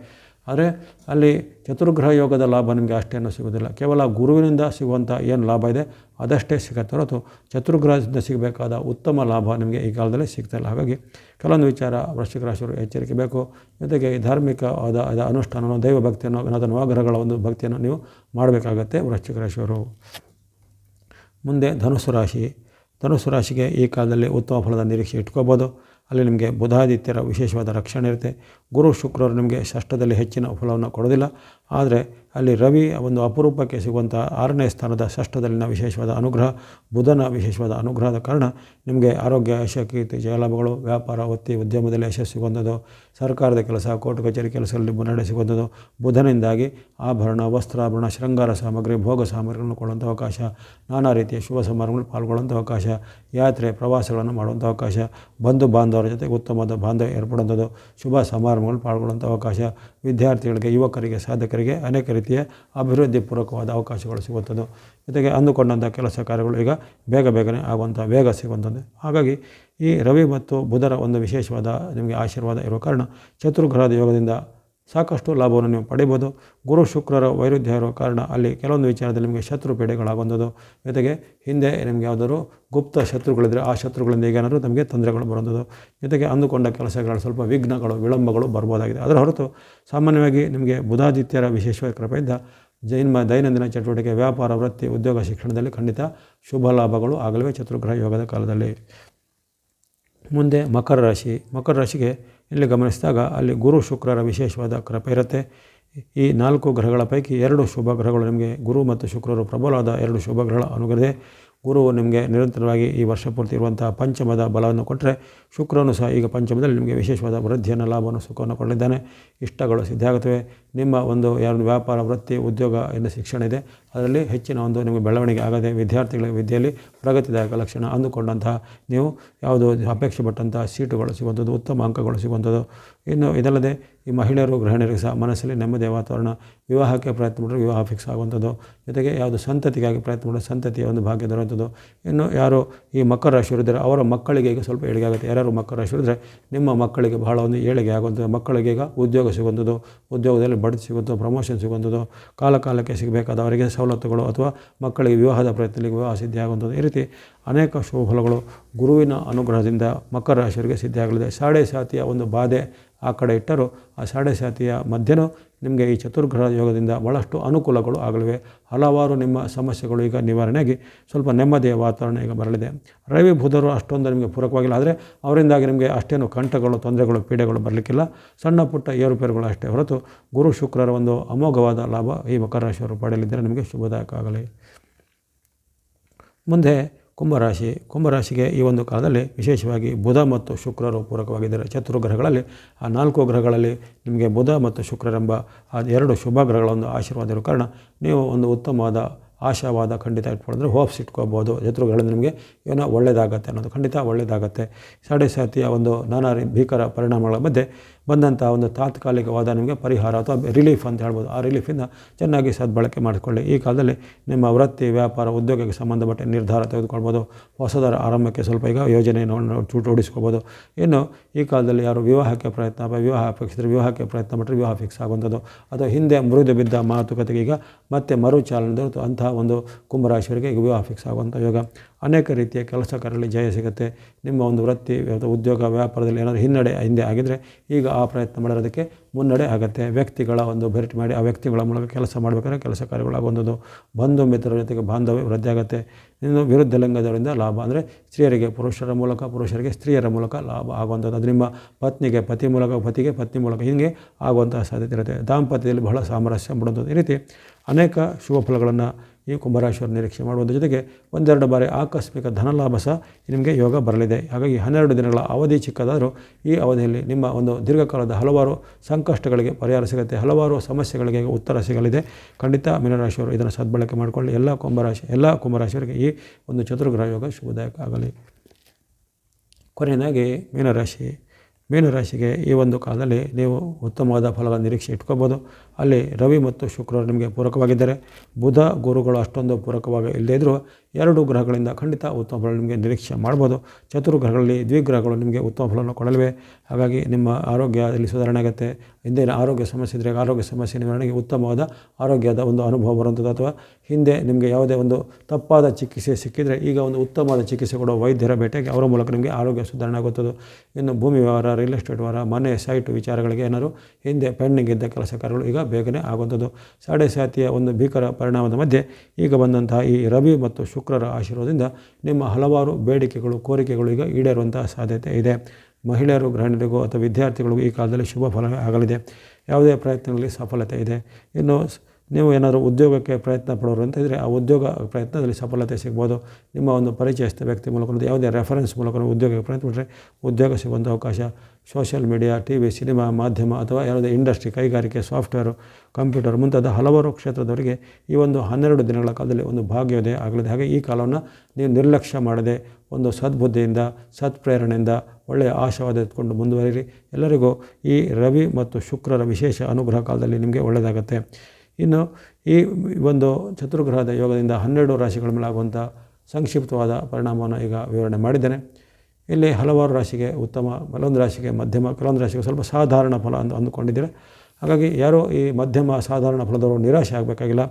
ಆದರೆ ಅಲ್ಲಿ ಚತುರ್ಗ್ರಹ ಯೋಗದ ಲಾಭ ನಿಮಗೆ ಅಷ್ಟೇನು ಸಿಗೋದಿಲ್ಲ. ಕೇವಲ ಗುರುವಿನಿಂದ ಸಿಗುವಂಥ ಏನು ಲಾಭ ಇದೆ? ಅದಷ್ಟೇ ಸಿಗತ್ತೆ ಹೊರತು ಚತುರ್ಗ್ರಹದಿಂದ ಸಿಗಬೇಕಾದ ಉತ್ತಮ ಲಾಭ ನಿಮಗೆ ಈ ಕಾಲದಲ್ಲಿ ಸಿಗ್ತಾಯಿಲ್ಲ ಹಾಗಾಗಿ ಕೆಲವೊಂದು ವಿಚಾರ ವೃಶ್ಚಿಕ ರಾಶಿಯವರು ಎಚ್ಚರಿಕೆ ಬೇಕು. ಜೊತೆಗೆ ಅದ ಅನುಷ್ಠಾನವನ್ನು ದೈವ ಭಕ್ತಿಯನ್ನು ಏನಾದರೂ ನವಗ್ರಹಗಳ ಒಂದು ಭಕ್ತಿಯನ್ನು ನೀವು ಮಾಡಬೇಕಾಗತ್ತೆ ವೃಶ್ಚಿಕ ರಾಶಿಯವರು ಮುಂದೆ ಧನುಸು ರಾಶಿ. ಧನುಸು ರಾಶಿಗೆ ಈ ಕಾಲದಲ್ಲಿ ಉತ್ತಮ ಫಲದ ನಿರೀಕ್ಷೆ ಇಟ್ಕೋಬೋದು. ಅಲ್ಲಿ ನಿಮಗೆ ಬುಧಾದಿತ್ಯರ ವಿಶೇಷವಾದ ರಕ್ಷಣೆ ಇರುತ್ತೆ. ಗುರು ಶುಕ್ರರು ನಿಮಗೆ ಷಷ್ಠದಲ್ಲಿ ಹೆಚ್ಚಿನ ಫಲವನ್ನು ಕೊಡೋದಿಲ್ಲ. ಆದರೆ ಅಲ್ಲಿ ರವಿ ಒಂದು ಅಪರೂಪಕ್ಕೆ ಸಿಗುವಂಥ ಆರನೇ ಸ್ಥಾನದ ಷಷ್ಠದಲ್ಲಿನ ವಿಶೇಷವಾದ ಅನುಗ್ರಹ, ಬುಧನ ವಿಶೇಷವಾದ ಅನುಗ್ರಹದ ಕಾರಣ ನಿಮಗೆ ಆರೋಗ್ಯ, ಯಶಕೀರ್ತಿ, ಜಯಲಾಭಗಳು, ವ್ಯಾಪಾರ ಒತ್ತಿ ಉದ್ಯಮದಲ್ಲಿ ಯಶಸ್ಸು ಸಿಗುವಂಥದ್ದು, ಸರ್ಕಾರದ ಕೆಲಸ, ಕೋರ್ಟ್ ಕಚೇರಿ ಕೆಲಸದಲ್ಲಿ ಮುನ್ನಡೆ ಸಿಗುವಂಥದ್ದು, ಬುಧನಿಂದಾಗಿ ಆಭರಣ, ವಸ್ತ್ರಾಭರಣ, ಶೃಂಗಾರ ಸಾಮಗ್ರಿ, ಭೋಗ ಸಾಮಗ್ರಿಗಳನ್ನು ಕೊಡುವಂಥ ಅವಕಾಶ, ನಾನಾ ರೀತಿಯ ಶುಭ ಸಮಾರಂಭಗಳು ಪಾಲ್ಗೊಳ್ಳುವಂಥ ಅವಕಾಶ, ಯಾತ್ರೆ, ಪ್ರವಾಸಗಳನ್ನು ಮಾಡುವಂಥ ಅವಕಾಶ, ಬಂಧು ಬಾಂಧವರ ಜೊತೆಗೆ ಉತ್ತಮವಾದ ಬಾಂಧವ್ಯ ಏರ್ಪಡುವಂಥದ್ದು, ಶುಭ ಸಮಾರಂಭಗಳು ಪಾಲ್ಗೊಳ್ಳುವಂಥ ಅವಕಾಶ, ವಿದ್ಯಾರ್ಥಿಗಳಿಗೆ, ಯುವಕರಿಗೆ, ಸಾಧಕರಿಗೆ ಅನೇಕ ರೀತಿಯ ಅಭಿವೃದ್ಧಿ ಪೂರ್ವಕವಾದ ಅವಕಾಶಗಳು ಸಿಗುವಂಥದ್ದು. ಜೊತೆಗೆ ಅಂದುಕೊಂಡಂಥ ಕೆಲಸ ಕಾರ್ಯಗಳು ಈಗ ಬೇಗ ಬೇಗನೆ ಆಗುವಂಥ, ವೇಗ ಸಿಗುವಂಥದ್ದು. ಹಾಗಾಗಿ ಈ ರವಿ ಮತ್ತು ಬುಧರ ಒಂದು ವಿಶೇಷವಾದ ನಿಮಗೆ ಆಶೀರ್ವಾದ ಇರುವ ಕಾರಣ ಚತುರ್ಗ್ರಹದ ಯೋಗದಿಂದ ಸಾಕಷ್ಟು ಲಾಭವನ್ನು ನೀವು ಪಡಿಬೋದು. ಗುರು ಶುಕ್ರರ ವೈರುಧ್ಯ ಇರುವ ಕಾರಣ ಅಲ್ಲಿ ಕೆಲವೊಂದು ವಿಚಾರದಲ್ಲಿ ನಿಮಗೆ ಶತ್ರು ಪೇಡೆಗಳಾಗುವಂಥದ್ದು. ಜೊತೆಗೆ ಹಿಂದೆ ನಿಮಗೆ ಯಾವುದಾದ್ರು ಗುಪ್ತ ಶತ್ರುಗಳಿದ್ದರೆ ಆ ಶತ್ರುಗಳಿಂದ ಏನಾದರೂ ನಮಗೆ ತೊಂದರೆಗಳು ಬರುವಂಥದ್ದು. ಜೊತೆಗೆ ಅಂದುಕೊಂಡ ಕೆಲಸಗಳ ಸ್ವಲ್ಪ ವಿಘ್ನಗಳು, ವಿಳಂಬಗಳು ಬರ್ಬೋದಾಗಿದೆ. ಅದರ ಹೊರತು ಸಾಮಾನ್ಯವಾಗಿ ನಿಮಗೆ ಬುಧಾದಿತ್ಯರ ವಿಶೇಷವಾದ ಕೃಪೆಯಿಂದ ಜೈನ ದೈನಂದಿನ ಚಟುವಟಿಕೆ, ವ್ಯಾಪಾರ, ವೃತ್ತಿ, ಉದ್ಯೋಗ, ಶಿಕ್ಷಣದಲ್ಲಿ ಖಂಡಿತ ಶುಭ ಲಾಭಗಳು ಆಗಲಿವೆ ಚತುರ್ಗ್ರಹ ಯೋಗದ ಕಾಲದಲ್ಲಿ. ಮುಂದೆ ಮಕರ ರಾಶಿ. ಮಕರ ರಾಶಿಗೆ ಇಲ್ಲಿ ಗಮನಿಸಿದಾಗ ಅಲ್ಲಿ ಗುರು ಶುಕ್ರರ ವಿಶೇಷವಾದ ಕೃಪೆ ಇರುತ್ತೆ. ಈ ನಾಲ್ಕು ಗ್ರಹಗಳ ಪೈಕಿ ಎರಡು ಶುಭ ಗ್ರಹಗಳು ನಿಮಗೆ ಗುರು ಮತ್ತು ಶುಕ್ರರು ಪ್ರಬಲವಾದ ಎರಡು ಶುಭ ಗ್ರಹಗಳ ಅನುಗ್ರಹ ಗುರು ನಿಮಗೆ ನಿರಂತರವಾಗಿ ಈ ವರ್ಷ ಪೂರ್ತಿ ಇರುವಂತಹ ಪಂಚಮದ ಬಲವನ್ನು ಕೊಟ್ಟರೆ ಶುಕ್ರನು ಸಹ ಈಗ ಪಂಚಮದಲ್ಲಿ ನಿಮಗೆ ವಿಶೇಷವಾದ ವೃದ್ಧಿಯನ್ನು ಲಾಭವನ್ನು ಸುಖವನ್ನು ಕೊಡಲಿದ್ದಾನೆ. ಇಷ್ಟಗಳು ಸಿದ್ಧಾಗುತ್ತವೆ ನಿಮ್ಮ ಒಂದು ಯಾರು ವ್ಯಾಪಾರ, ವೃತ್ತಿ, ಉದ್ಯೋಗ ಎಂದು ಶಿಕ್ಷಣ ಇದೆ. ಅದರಲ್ಲಿ ಹೆಚ್ಚಿನ ಒಂದು ನಿಮಗೆ ಬೆಳವಣಿಗೆ ಆಗದೆ ವಿದ್ಯಾರ್ಥಿಗಳ ವಿದ್ಯೆಯಲ್ಲಿ ಪ್ರಗತಿದಾಯಕ ಲಕ್ಷಣ ಅಂದುಕೊಂಡಂತಹ ನೀವು ಯಾವುದು ಅಪೇಕ್ಷೆ ಪಟ್ಟಂತಹ ಸೀಟುಗಳು ಸಿಗುವಂಥದ್ದು, ಉತ್ತಮ ಅಂಕಗಳು ಸಿಗುವಂಥದ್ದು. ಇನ್ನು ಇದಲ್ಲದೆ ಈ ಮಹಿಳೆಯರು, ಗೃಹಿಣಿಯರಿಗೆ ಸಹ ಮನಸ್ಸಲ್ಲಿ ನೆಮ್ಮದಿಯ ವಾತಾವರಣ, ವಿವಾಹಕ್ಕೆ ಪ್ರಯತ್ನ ಮಾಡಿದ್ರೆ ವಿವಾಹ ಫಿಕ್ಸ್ ಆಗುವಂಥದ್ದು. ಜೊತೆಗೆ ಯಾವುದು ಸಂತತಿಗಾಗಿ ಪ್ರಯತ್ನ ಮಾಡಿದ್ರೆ ಸಂತತಿಯ ಒಂದು ಭಾಗ್ಯ ದೊರೆಯುವಂಥದ್ದು. ಇನ್ನು ಯಾರು ಈ ಮಕರ ರಾಶಿಯವರಿದ್ದರೆ ಅವರ ಮಕ್ಕಳಿಗೆ ಈಗ ಸ್ವಲ್ಪ ಏಳಿಗೆ ಆಗುತ್ತೆ. ಯಾರು ಮಕರ ರಾಶಿಯವರಿದ್ದರೆ ನಿಮ್ಮ ಮಕ್ಕಳಿಗೆ ಬಹಳ ಒಂದು ಏಳಿಗೆ ಆಗುವಂಥದ್ದು. ಮಕ್ಕಳಿಗೆ ಈಗ ಉದ್ಯೋಗ ಸಿಗುವಂಥದ್ದು, ಉದ್ಯೋಗದಲ್ಲಿ ಬಡ್ತಿ ಸಿಗುವಂಥದ್ದು ಪ್ರಮೋಷನ್ ಸಿಗುವಂಥದ್ದು ಕಾಲ ಕಾಲಕ್ಕೆ ಸಿಗಬೇಕಾದ ಅವರಿಗೆ ಸವಲತ್ತುಗಳು ಅಥವಾ ಮಕ್ಕಳಿಗೆ ವಿವಾಹದ ಪ್ರಯತ್ನಗಳಿಗೆ ವಿವಾಹ ಸಿದ್ಧಿ ಆಗುವಂಥದ್ದು ಈ ರೀತಿ ಅನೇಕ ಶುಭಫಲಗಳು ಗುರುವಿನ ಅನುಗ್ರಹದಿಂದ ಮಕರ ರಾಶಿಯವರಿಗೆ ಸಿದ್ಧಿಯಾಗಲಿದೆ. ಸಾಡೆ ಸಾತಿಯ ಒಂದು ಬಾಧೆ ಆ ಕಡೆ ಇಟ್ಟರೂ ಆ ಸಾಡೆ ಸಾತಿಯ ಮಧ್ಯನೂ ನಿಮಗೆ ಈ ಚತುರ್ಗ್ರಹ ಯೋಗದಿಂದ ಭಾಳಷ್ಟು ಅನುಕೂಲಗಳು ಆಗಲಿವೆ. ಹಲವಾರು ನಿಮ್ಮ ಸಮಸ್ಯೆಗಳು ಈಗ ನಿವಾರಣೆಯಾಗಿ ಸ್ವಲ್ಪ ನೆಮ್ಮದಿಯ ವಾತಾವರಣ ಈಗ ಬರಲಿದೆ. ರವಿ ಬುಧರು ಅಷ್ಟೊಂದು ನಿಮಗೆ ಪೂರಕವಾಗಿಲ್ಲ, ಆದರೆ ಅವರಿಂದಾಗಿ ನಿಮಗೆ ಅಷ್ಟೇನು ಕಂಠಗಳು ತೊಂದರೆಗಳು, ಪೀಡೆಗಳು ಬರಲಿಕ್ಕಿಲ್ಲ. ಸಣ್ಣ ಪುಟ್ಟ ಏರುಪೇರುಗಳು ಅಷ್ಟೇ ಹೊರತು ಗುರು ಶುಕ್ರರ ಒಂದು ಅಮೋಘವಾದ ಲಾಭ ಈ ಮಕರ ರಾಶಿಯವರು ಪಡೆಯಲಿದ್ದರೆ ನಿಮಗೆ ಶುಭದಾಯಕ ಆಗಲಿ. ಮುಂದೆ ಕುಂಭರಾಶಿ, ಕುಂಭರಾಶಿಗೆ ಈ ಒಂದು ಕಾಲದಲ್ಲಿ ವಿಶೇಷವಾಗಿ ಬುಧ ಮತ್ತು ಶುಕ್ರರು ಪೂರಕವಾಗಿದ್ದಾರೆ ಚತುರ್ಗ್ರಹಗಳಲ್ಲಿ ಆ ನಾಲ್ಕು ಗ್ರಹಗಳಲ್ಲಿ ನಿಮಗೆ ಬುಧ ಮತ್ತು ಶುಕ್ರರೆಂಬ ಆ ಎರಡು ಶುಭ ಗ್ರಹಗಳೊಂದು ಆಶೀರ್ವಾದ ಇರೋ ಕಾರಣ ನೀವು ಒಂದು ಉತ್ತಮವಾದ ಆಶಾವಾದ ಖಂಡಿತ ಇಟ್ಕೊಂಡ್ರೆ ಹೋಪ್ಸ್ ಇಟ್ಕೋಬೋದು. ಚತುರ್ಗ್ರಹಗಳಲ್ಲಿ ನಿಮಗೆ ಏನೋ ಒಳ್ಳೆಯದಾಗತ್ತೆ ಅನ್ನೋದು ಖಂಡಿತ ಒಳ್ಳೆಯದಾಗತ್ತೆ ಸಾಡೆ ಸಾತಿಯ ಒಂದು ನಾನಾ ಭೀಕರ ಪರಿಣಾಮಗಳ ಮಧ್ಯೆ ಬಂದಂಥ ಒಂದು ತಾತ್ಕಾಲಿಕವಾದ ನಿಮಗೆ ಪರಿಹಾರ ಅಥವಾ ರಿಲೀಫ್ ಅಂತ ಹೇಳ್ಬೋದು. ಆ ರಿಲೀಫಿಂದ ಚೆನ್ನಾಗಿ ಸದ್ಬಳಕೆ ಮಾಡಿಕೊಳ್ಳಿ. ಈ ಕಾಲದಲ್ಲಿ ನಿಮ್ಮ ವೃತ್ತಿ, ವ್ಯಾಪಾರ, ಉದ್ಯೋಗಕ್ಕೆ ಸಂಬಂಧಪಟ್ಟ ನಿರ್ಧಾರ ತೆಗೆದುಕೊಳ್ಬೋದು. ಹೊಸದರ ಆರಂಭಕ್ಕೆ ಸ್ವಲ್ಪ ಈಗ ಯೋಜನೆಯನ್ನು ಚೂಟೋಡಿಸ್ಕೋಬೋದು ಇನ್ನು ಈ ಕಾಲದಲ್ಲಿ ಯಾರು ವಿವಾಹಕ್ಕೆ ಪ್ರಯತ್ನ ಅಥವಾ ವಿವಾಹ ಅಪೇಕ್ಷಿಸಿದ್ರೆ ವಿವಾಹಕ್ಕೆ ಪ್ರಯತ್ನ ಪಟ್ಟರೆ ವಿವಾಹ ಫಿಕ್ಸ್ ಆಗುವಂಥದ್ದು. ಅಥವಾ ಹಿಂದೆ ಮುರಿದು ಬಿದ್ದ ಮಾತುಕತೆಗೆ ಈಗ ಮತ್ತೆ ಮರುಚಾಲನೆ ದೊರೆತು ಅಂತಹ ಒಂದು ಕುಂಭರಾಶಿಯವರಿಗೆ ಈಗ ವಿವಾಹ ಫಿಕ್ಸ್ ಆಗುವಂಥ ಯೋಗ. ಅನೇಕ ರೀತಿಯ ಕೆಲಸ ಕಾರ್ಯಗಳಲ್ಲಿ ಜಯ ಸಿಗುತ್ತೆ. ನಿಮ್ಮ ಒಂದು ವೃತ್ತಿ ಉದ್ಯೋಗ, ವ್ಯಾಪಾರದಲ್ಲಿ ಏನಾದರೂ ಹಿನ್ನಡೆ ಹಿಂದೆ ಆಗಿದ್ದರೆ ಈಗ ಆ ಪ್ರಯತ್ನ ಮಾಡಿರೋದಕ್ಕೆ ಮುನ್ನಡೆ ಆಗುತ್ತೆ. ವ್ಯಕ್ತಿಗಳ ಒಂದು ಭೇಟಿ ಮಾಡಿ ಆ ವ್ಯಕ್ತಿಗಳ ಮೂಲಕ ಕೆಲಸ ಮಾಡಬೇಕಾದ್ರೆ ಕೆಲಸ ಕಾರ್ಯಗಳಾಗುವಂಥದ್ದು. ಬಂಧು ಮಿತ್ರರ ಜೊತೆಗೆ ಬಾಂಧವ್ಯ ವೃದ್ಧಿ ಆಗುತ್ತೆ. ಇನ್ನು ವಿರುದ್ಧ ಲಿಂಗದವರಿಂದ ಲಾಭ ಅಂದರೆ ಸ್ತ್ರೀಯರಿಗೆ ಪುರುಷರ ಮೂಲಕ, ಪುರುಷರಿಗೆ ಸ್ತ್ರೀಯರ ಮೂಲಕ ಲಾಭ ಆಗುವಂಥದ್ದು. ಅದು ನಿಮ್ಮ ಪತ್ನಿಗೆ, ಪತಿ ಮೂಲಕ, ಪತಿಗೆ, ಪತ್ನಿ ಮೂಲಕ ಹೀಗೆ ಆಗುವಂತಹ ಸಾಧ್ಯತೆ ಇರುತ್ತೆ. ದಾಂಪತ್ಯದಲ್ಲಿ ಬಹಳ ಸಾಮರಸ್ಯ ಮಾಡುವಂಥದ್ದು. ಈ ರೀತಿ ಅನೇಕ ಶುಭ ಫಲಗಳನ್ನು ಈ ಕುಂಭರಾಶಿಯವರು ನಿರೀಕ್ಷೆ ಮಾಡುವುದರ ಜೊತೆಗೆ ಒಂದೆರಡು ಬಾರಿ ಆಕಸ್ಮಿಕ ಧನಲಾಭ ಸಹ ನಿಮಗೆ ಯೋಗ ಬರಲಿದೆ. ಹಾಗಾಗಿ ಹನ್ನೆರಡು ದಿನಗಳ ಅವಧಿ ಚಿಕ್ಕದಾದರೂ ಈ ಅವಧಿಯಲ್ಲಿ ನಿಮ್ಮ ಒಂದು ದೀರ್ಘಕಾಲದ ಹಲವಾರು ಸಂಕಷ್ಟಗಳಿಗೆ ಪರಿಹಾರ ಸಿಗುತ್ತೆ. ಹಲವಾರು ಸಮಸ್ಯೆಗಳಿಗೆ ಉತ್ತರ ಸಿಗಲಿದೆ. ಖಂಡಿತ ಮೀನರಾಶಿಯವರು ಇದನ್ನು ಸದ್ಬಳಕೆ ಮಾಡಿಕೊಳ್ಳಿ. ಎಲ್ಲ ಕುಂಭರಾಶಿ, ಎಲ್ಲ ಕುಂಭರಾಶಿಯವರಿಗೆ ಈ ಒಂದು ಚತುರ್ಗ್ರಹ ಯೋಗ ಶುಭದಾಯಕ ಆಗಲಿ. ಕೊನೆಯದಾಗಿ ಮೀನರಾಶಿ. ಮೀನರಾಶಿಗೆ ಈ ಒಂದು ಕಾಲದಲ್ಲಿ ನೀವು ಉತ್ತಮವಾದ ಫಲಗಳ ನಿರೀಕ್ಷೆ ಇಟ್ಕೋಬೋದು. ಅಲ್ಲಿ ರವಿ ಮತ್ತು ಶುಕ್ರವಾರ ನಿಮಗೆ ಪೂರಕವಾಗಿದ್ದಾರೆ. ಬುಧ ಗುರುಗಳು ಅಷ್ಟೊಂದು ಪೂರಕವಾಗಿ ಇಲ್ಲದೇ ಇದ್ದರೂ ಎರಡು ಗ್ರಹಗಳಿಂದ ಖಂಡಿತ ಉತ್ತಮ ಫಲ ನಿಮಗೆ ನಿರೀಕ್ಷೆ ಮಾಡ್ಬೋದು. ಚತುರ್ಗ್ರಹಗಳಲ್ಲಿ ದ್ವಿಗ್ರಹಗಳು ನಿಮಗೆ ಉತ್ತಮ ಫಲವನ್ನು ಕೊಡಲಿವೆ. ಹಾಗಾಗಿ ನಿಮ್ಮ ಆರೋಗ್ಯದಲ್ಲಿ ಸುಧಾರಣೆ ಆಗುತ್ತೆ. ಹಿಂದೆ ಆರೋಗ್ಯ ಸಮಸ್ಯೆ ಇದ್ದರೆ ಆರೋಗ್ಯ ಸಮಸ್ಯೆ ನಿವಾರಣೆಗೆ ಉತ್ತಮವಾದ ಆರೋಗ್ಯದ ಒಂದು ಅನುಭವ ಬರುವಂಥದ್ದು. ಅಥವಾ ಹಿಂದೆ ನಿಮಗೆ ಯಾವುದೇ ಒಂದು ತಪ್ಪಾದ ಚಿಕಿತ್ಸೆ ಸಿಕ್ಕಿದರೆ ಈಗ ಒಂದು ಉತ್ತಮವಾದ ಚಿಕಿತ್ಸೆ ಕೊಡುವ ವೈದ್ಯರ ಭೇಟಿಯಾಗಿ ಅವರ ಮೂಲಕ ನಿಮಗೆ ಆರೋಗ್ಯ ಸುಧಾರಣೆ ಆಗುತ್ತದೆ. ಇನ್ನು ಭೂಮಿ ವ್ಯವಹಾರ ರಿಯಲ್ ಎಸ್ಟೇಟ್ ವ್ಯವಹಾರ, ಮನೆ ಸೈಟ್ ವಿಚಾರಗಳಿಗೆ ಏನಾದರೂ ಹಿಂದೆ ಪೆಂಡಿಂಗ್ ಇದ್ದ ಕೆಲಸ ಕಾರ್ಯಗಳು ಈಗ ಬೇಗನೆ ಆಗುವಂಥದ್ದು. ಸಾಡೆ ಸಾತಿಯ ಒಂದು ಭೀಕರ ಪರಿಣಾಮದ ಮಧ್ಯೆ ಈಗ ಬಂದಂತಹ ಈ ರವಿ ಮತ್ತು ಶುಕ್ರರ ಆಶೀರ್ವಾದದಿಂದ ನಿಮ್ಮ ಹಲವಾರು ಬೇಡಿಕೆಗಳು, ಕೋರಿಕೆಗಳು ಈಗ ಈಡೇರುವಂತಹ ಸಾಧ್ಯತೆ ಇದೆ. ಮಹಿಳೆಯರು, ಗೃಹಿಣಿಯರಿಗೂ ಅಥವಾ ವಿದ್ಯಾರ್ಥಿಗಳಿಗೂ ಈ ಕಾಲದಲ್ಲಿ ಶುಭ ಫಲ ಆಗಲಿದೆ. ಯಾವುದೇ ಪ್ರಯತ್ನಗಳಲ್ಲಿ ಸಫಲತೆ ಇದೆ. ಇನ್ನು ನೀವು ಏನಾದರೂ ಉದ್ಯೋಗಕ್ಕೆ ಪ್ರಯತ್ನ ಪಡೋರು ಅಂತ ಇದ್ದರೆ ಆ ಉದ್ಯೋಗ ಪ್ರಯತ್ನದಲ್ಲಿ ಸಫಲತೆ ಸಿಗ್ಬೋದು. ನಿಮ್ಮ ಒಂದು ಪರಿಚಯಸ್ಥ ವ್ಯಕ್ತಿ ಮೂಲಕ ಯಾವುದೇ ರೆಫರೆನ್ಸ್ ಮೂಲಕ ಉದ್ಯೋಗಕ್ಕೆ ಪ್ರಯತ್ನ ಪಟ್ಟರೆ ಉದ್ಯೋಗ ಸಿಗುವಂಥ ಅವಕಾಶ. Social media T V cinema ಮಾಧ್ಯಮ ಅಥವಾ ಯಾವುದೇ ಇಂಡಸ್ಟ್ರಿ ಕೈಗಾರಿಕೆ ಸಾಫ್ಟ್ವೇರು ಕಂಪ್ಯೂಟರ್ ಮುಂತಾದ ಹಲವಾರು ಕ್ಷೇತ್ರದವರಿಗೆ ಈ ಒಂದು ಹನ್ನೆರಡು ದಿನಗಳ ಕಾಲದಲ್ಲಿ ಒಂದು ಭಾಗ್ಯೋದಯ ಆಗಲಿದೆ. ಹಾಗೆ ಈ ಕಾಲವನ್ನು ನೀವು ನಿರ್ಲಕ್ಷ್ಯ ಮಾಡದೆ ಒಂದು ಸದ್ಬುದ್ಧಿಯಿಂದ, ಸತ್ಪ್ರೇರಣೆಯಿಂದ ಒಳ್ಳೆಯ ಆಶಾವಾದ ಎತ್ಕೊಂಡು ಮುಂದುವರಿರಿ ಎಲ್ಲರಿಗೂ ಈ ರವಿ ಮತ್ತು ಶುಕ್ರರ ವಿಶೇಷ ಅನುಗ್ರಹ ಕಾಲದಲ್ಲಿ ನಿಮಗೆ ಒಳ್ಳೆಯದಾಗುತ್ತೆ. ಇನ್ನು ಈ ಒಂದು ಚತುರ್ಗ್ರಹದ ಯೋಗದಿಂದ ಹನ್ನೆರಡು ರಾಶಿಗಳ ಮೇಲಾಗುವಂಥ ಸಂಕ್ಷಿಪ್ತವಾದ ಪರಿಣಾಮವನ್ನು ಈಗ ವಿವರಣೆ ಮಾಡಿದ್ದೇನೆ. ಇಲ್ಲಿ ಹಲವಾರು ರಾಶಿಗೆ ಉತ್ತಮ ಕೆಲವೊಂದು ರಾಶಿಗೆ ಮಧ್ಯಮ, ಕೆಲವೊಂದು ರಾಶಿಗೆ ಸ್ವಲ್ಪ ಸಾಧಾರಣ ಫಲ ಅಂತ ಅಂದುಕೊಂಡಿದ್ದೀರ ಹಾಗಾಗಿ ಯಾರೋ ಈ ಮಧ್ಯಮ, ಸಾಧಾರಣ ಫಲದವರು ನಿರಾಶೆ ಆಗಬೇಕಾಗಿಲ್ಲ.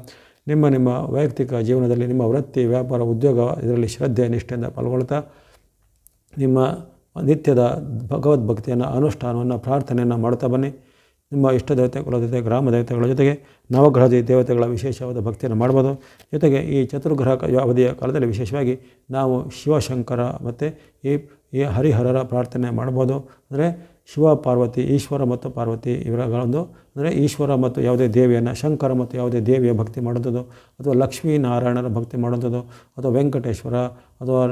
ನಿಮ್ಮ ನಿಮ್ಮ ವೈಯಕ್ತಿಕ ಜೀವನದಲ್ಲಿ ನಿಮ್ಮ ವೃತ್ತಿ, ವ್ಯಾಪಾರ, ಉದ್ಯೋಗ ಇದರಲ್ಲಿ ಶ್ರದ್ಧೆ, ನಿಷ್ಠೆಯಿಂದ ಪಾಲ್ಗೊಳ್ತಾ ನಿಮ್ಮ ನಿತ್ಯದ ಭಗವದ್ಭಕ್ತಿಯನ್ನು, ಅನುಷ್ಠಾನವನ್ನು, ಪ್ರಾರ್ಥನೆಯನ್ನು ಮಾಡ್ತಾ ಬನ್ನಿ. ನಿಮ್ಮ ಇಷ್ಟ ದೇವತೆಗಳ ಜೊತೆ, ಗ್ರಾಮ ದೇವತೆಗಳ ಜೊತೆಗೆ ನವಗ್ರಹ ದೇವತೆಗಳ ವಿಶೇಷವಾದ ಭಕ್ತಿಯನ್ನು ಮಾಡ್ಬೋದು. ಜೊತೆಗೆ ಈ ಚತುರ್ಗ್ರಹ ಅವಧಿಯ ಕಾಲದಲ್ಲಿ ವಿಶೇಷವಾಗಿ ನಾವು ಶಿವಶಂಕರ ಮತ್ತು ಈ ಈ ಹರಿಹರರ ಪ್ರಾರ್ಥನೆ ಮಾಡ್ಬೋದು. ಅಂದರೆ ಶಿವ, ಪಾರ್ವತಿ, ಈಶ್ವರ ಮತ್ತು ಪಾರ್ವತಿ ಇವರ ಒಂದು ಅಂದರೆ ಈಶ್ವರ ಮತ್ತು ಯಾವುದೇ ದೇವಿಯನ್ನು, ಶಂಕರ ಮತ್ತು ಯಾವುದೇ ದೇವಿಯ ಭಕ್ತಿ ಮಾಡೋದು ಅಥವಾ ಲಕ್ಷ್ಮೀನಾರಾಯಣರ ಭಕ್ತಿ ಮಾಡೋದು ಅಥವಾ ವೆಂಕಟೇಶ್ವರ, ಅಥವಾ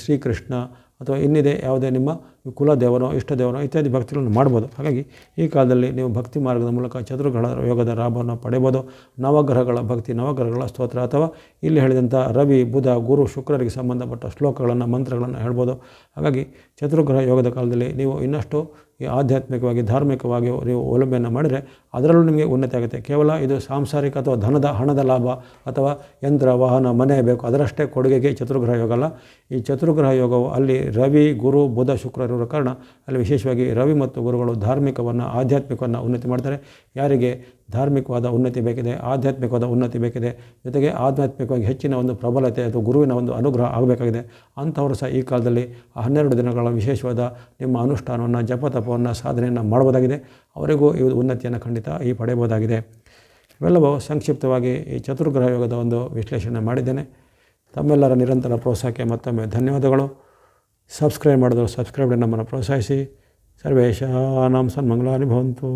ಶ್ರೀಕೃಷ್ಣ, ಅಥವಾ ಇನ್ನಿದೆ ಯಾವುದೇ ನಿಮ್ಮ ಕುಲದೇವನೋ, ಇಷ್ಟದೇವನೋ ಇತ್ಯಾದಿ ಭಕ್ತಿಗಳನ್ನು ಮಾಡ್ಬೋದು. ಹಾಗಾಗಿ ಈ ಕಾಲದಲ್ಲಿ ನೀವು ಭಕ್ತಿ ಮಾರ್ಗದ ಮೂಲಕ ಚತುರ್ಗ್ರಹ ಯೋಗದ ಲಾಭವನ್ನು ಪಡೆಯಬೋದು ನವಗ್ರಹಗಳ ಭಕ್ತಿ, ನವಗ್ರಹಗಳ ಸ್ತೋತ್ರ ಅಥವಾ ಇಲ್ಲಿ ಹೇಳಿದಂಥ ರವಿ, ಬುಧ, ಗುರು, ಶುಕ್ರರಿಗೆ ಸಂಬಂಧಪಟ್ಟ ಶ್ಲೋಕಗಳನ್ನು, ಮಂತ್ರಗಳನ್ನು ಹೇಳ್ಬೋದು. ಹಾಗಾಗಿ ಚತುರ್ಗ್ರಹ ಯೋಗದ ಕಾಲದಲ್ಲಿ ನೀವು ಇನ್ನಷ್ಟು ಈ ಆಧ್ಯಾತ್ಮಿಕವಾಗಿ, ಧಾರ್ಮಿಕವಾಗಿ ನೀವು ಅವಲಂಬನೆ ಮಾಡಿದರೆ ಅದರಲ್ಲೂ ನಿಮಗೆ ಉನ್ನತಿ ಆಗುತ್ತೆ. ಕೇವಲ ಇದು ಸಾಂಸಾರಿಕ ಅಥವಾ ಧನದ, ಹಣದ ಲಾಭ ಅಥವಾ ಯಂತ್ರ, ವಾಹನ, ಮನೆ ಬೇಕು, ಅದರಷ್ಟೇ ಕೊಡುಗೆಗೆ ಚತುರ್ಗ್ರಹ ಯೋಗ ಅಲ್ಲ. ಈ ಚತುರ್ಗ್ರಹ ಯೋಗವು ಅಲ್ಲಿ ರವಿ, ಗುರು, ಬುಧ, ಶುಕ್ರ ಇರುವ ಕಾರಣ ಅಲ್ಲಿ ವಿಶೇಷವಾಗಿ ರವಿ ಮತ್ತು ಗುರುಗಳು ಧಾರ್ಮಿಕವನ್ನು, ಆಧ್ಯಾತ್ಮಿಕವನ್ನು ಉನ್ನತಿ ಮಾಡ್ತಾರೆ. ಯಾರಿಗೆ ಧಾರ್ಮಿಕವಾದ ಉನ್ನತಿ ಬೇಕಿದೆ, ಆಧ್ಯಾತ್ಮಿಕವಾದ ಉನ್ನತಿ ಬೇಕಿದೆ, ಜೊತೆಗೆ ಆಧ್ಯಾತ್ಮಿಕವಾಗಿ ಹೆಚ್ಚಿನ ಒಂದು ಪ್ರಬಲತೆ ಅಥವಾ ಗುರುವಿನ ಒಂದು ಅನುಗ್ರಹ ಆಗಬೇಕಾಗಿದೆ. ಅಂಥವರು ಸಹ ಈ ಕಾಲದಲ್ಲಿ ಹನ್ನೆರಡು ದಿನಗಳ ವಿಶೇಷವಾದ ನಿಮ್ಮ ಅನುಷ್ಠಾನವನ್ನು, ಜಪತಪವನ್ನು, ಸಾಧನೆಯನ್ನು ಮಾಡಬಹುದಾಗಿದೆ. ಅವರಿಗೂ ಈ ಉನ್ನತಿಯನ್ನು ಖಂಡಿತ ಈ ಪಡೆಯಬಹುದಾಗಿದೆ. ಇವೆಲ್ಲವೂ ಸಂಕ್ಷಿಪ್ತವಾಗಿ ಈ ಚತುರ್ಗ್ರಹ ಯೋಗದ ಒಂದು ವಿಶ್ಲೇಷಣೆ ಮಾಡಿದ್ದೇನೆ. ತಮ್ಮೆಲ್ಲರ ನಿರಂತರ ಪ್ರೋತ್ಸಾಹಕ್ಕೆ ಮತ್ತೊಮ್ಮೆ ಧನ್ಯವಾದಗಳು. ಸಬ್ಸ್ಕ್ರೈಬ್ ಮಾಡಿದ್ರು ಸಬ್ಸ್ಕ್ರೈಬ್ ನಮ್ಮನ್ನು ಪ್ರೋತ್ಸಾಹಿಸಿ. ಸರ್ವೇಶ ನಾಮ ಸನ್ಮಂಗಲಾನಿ ಭವಂತು.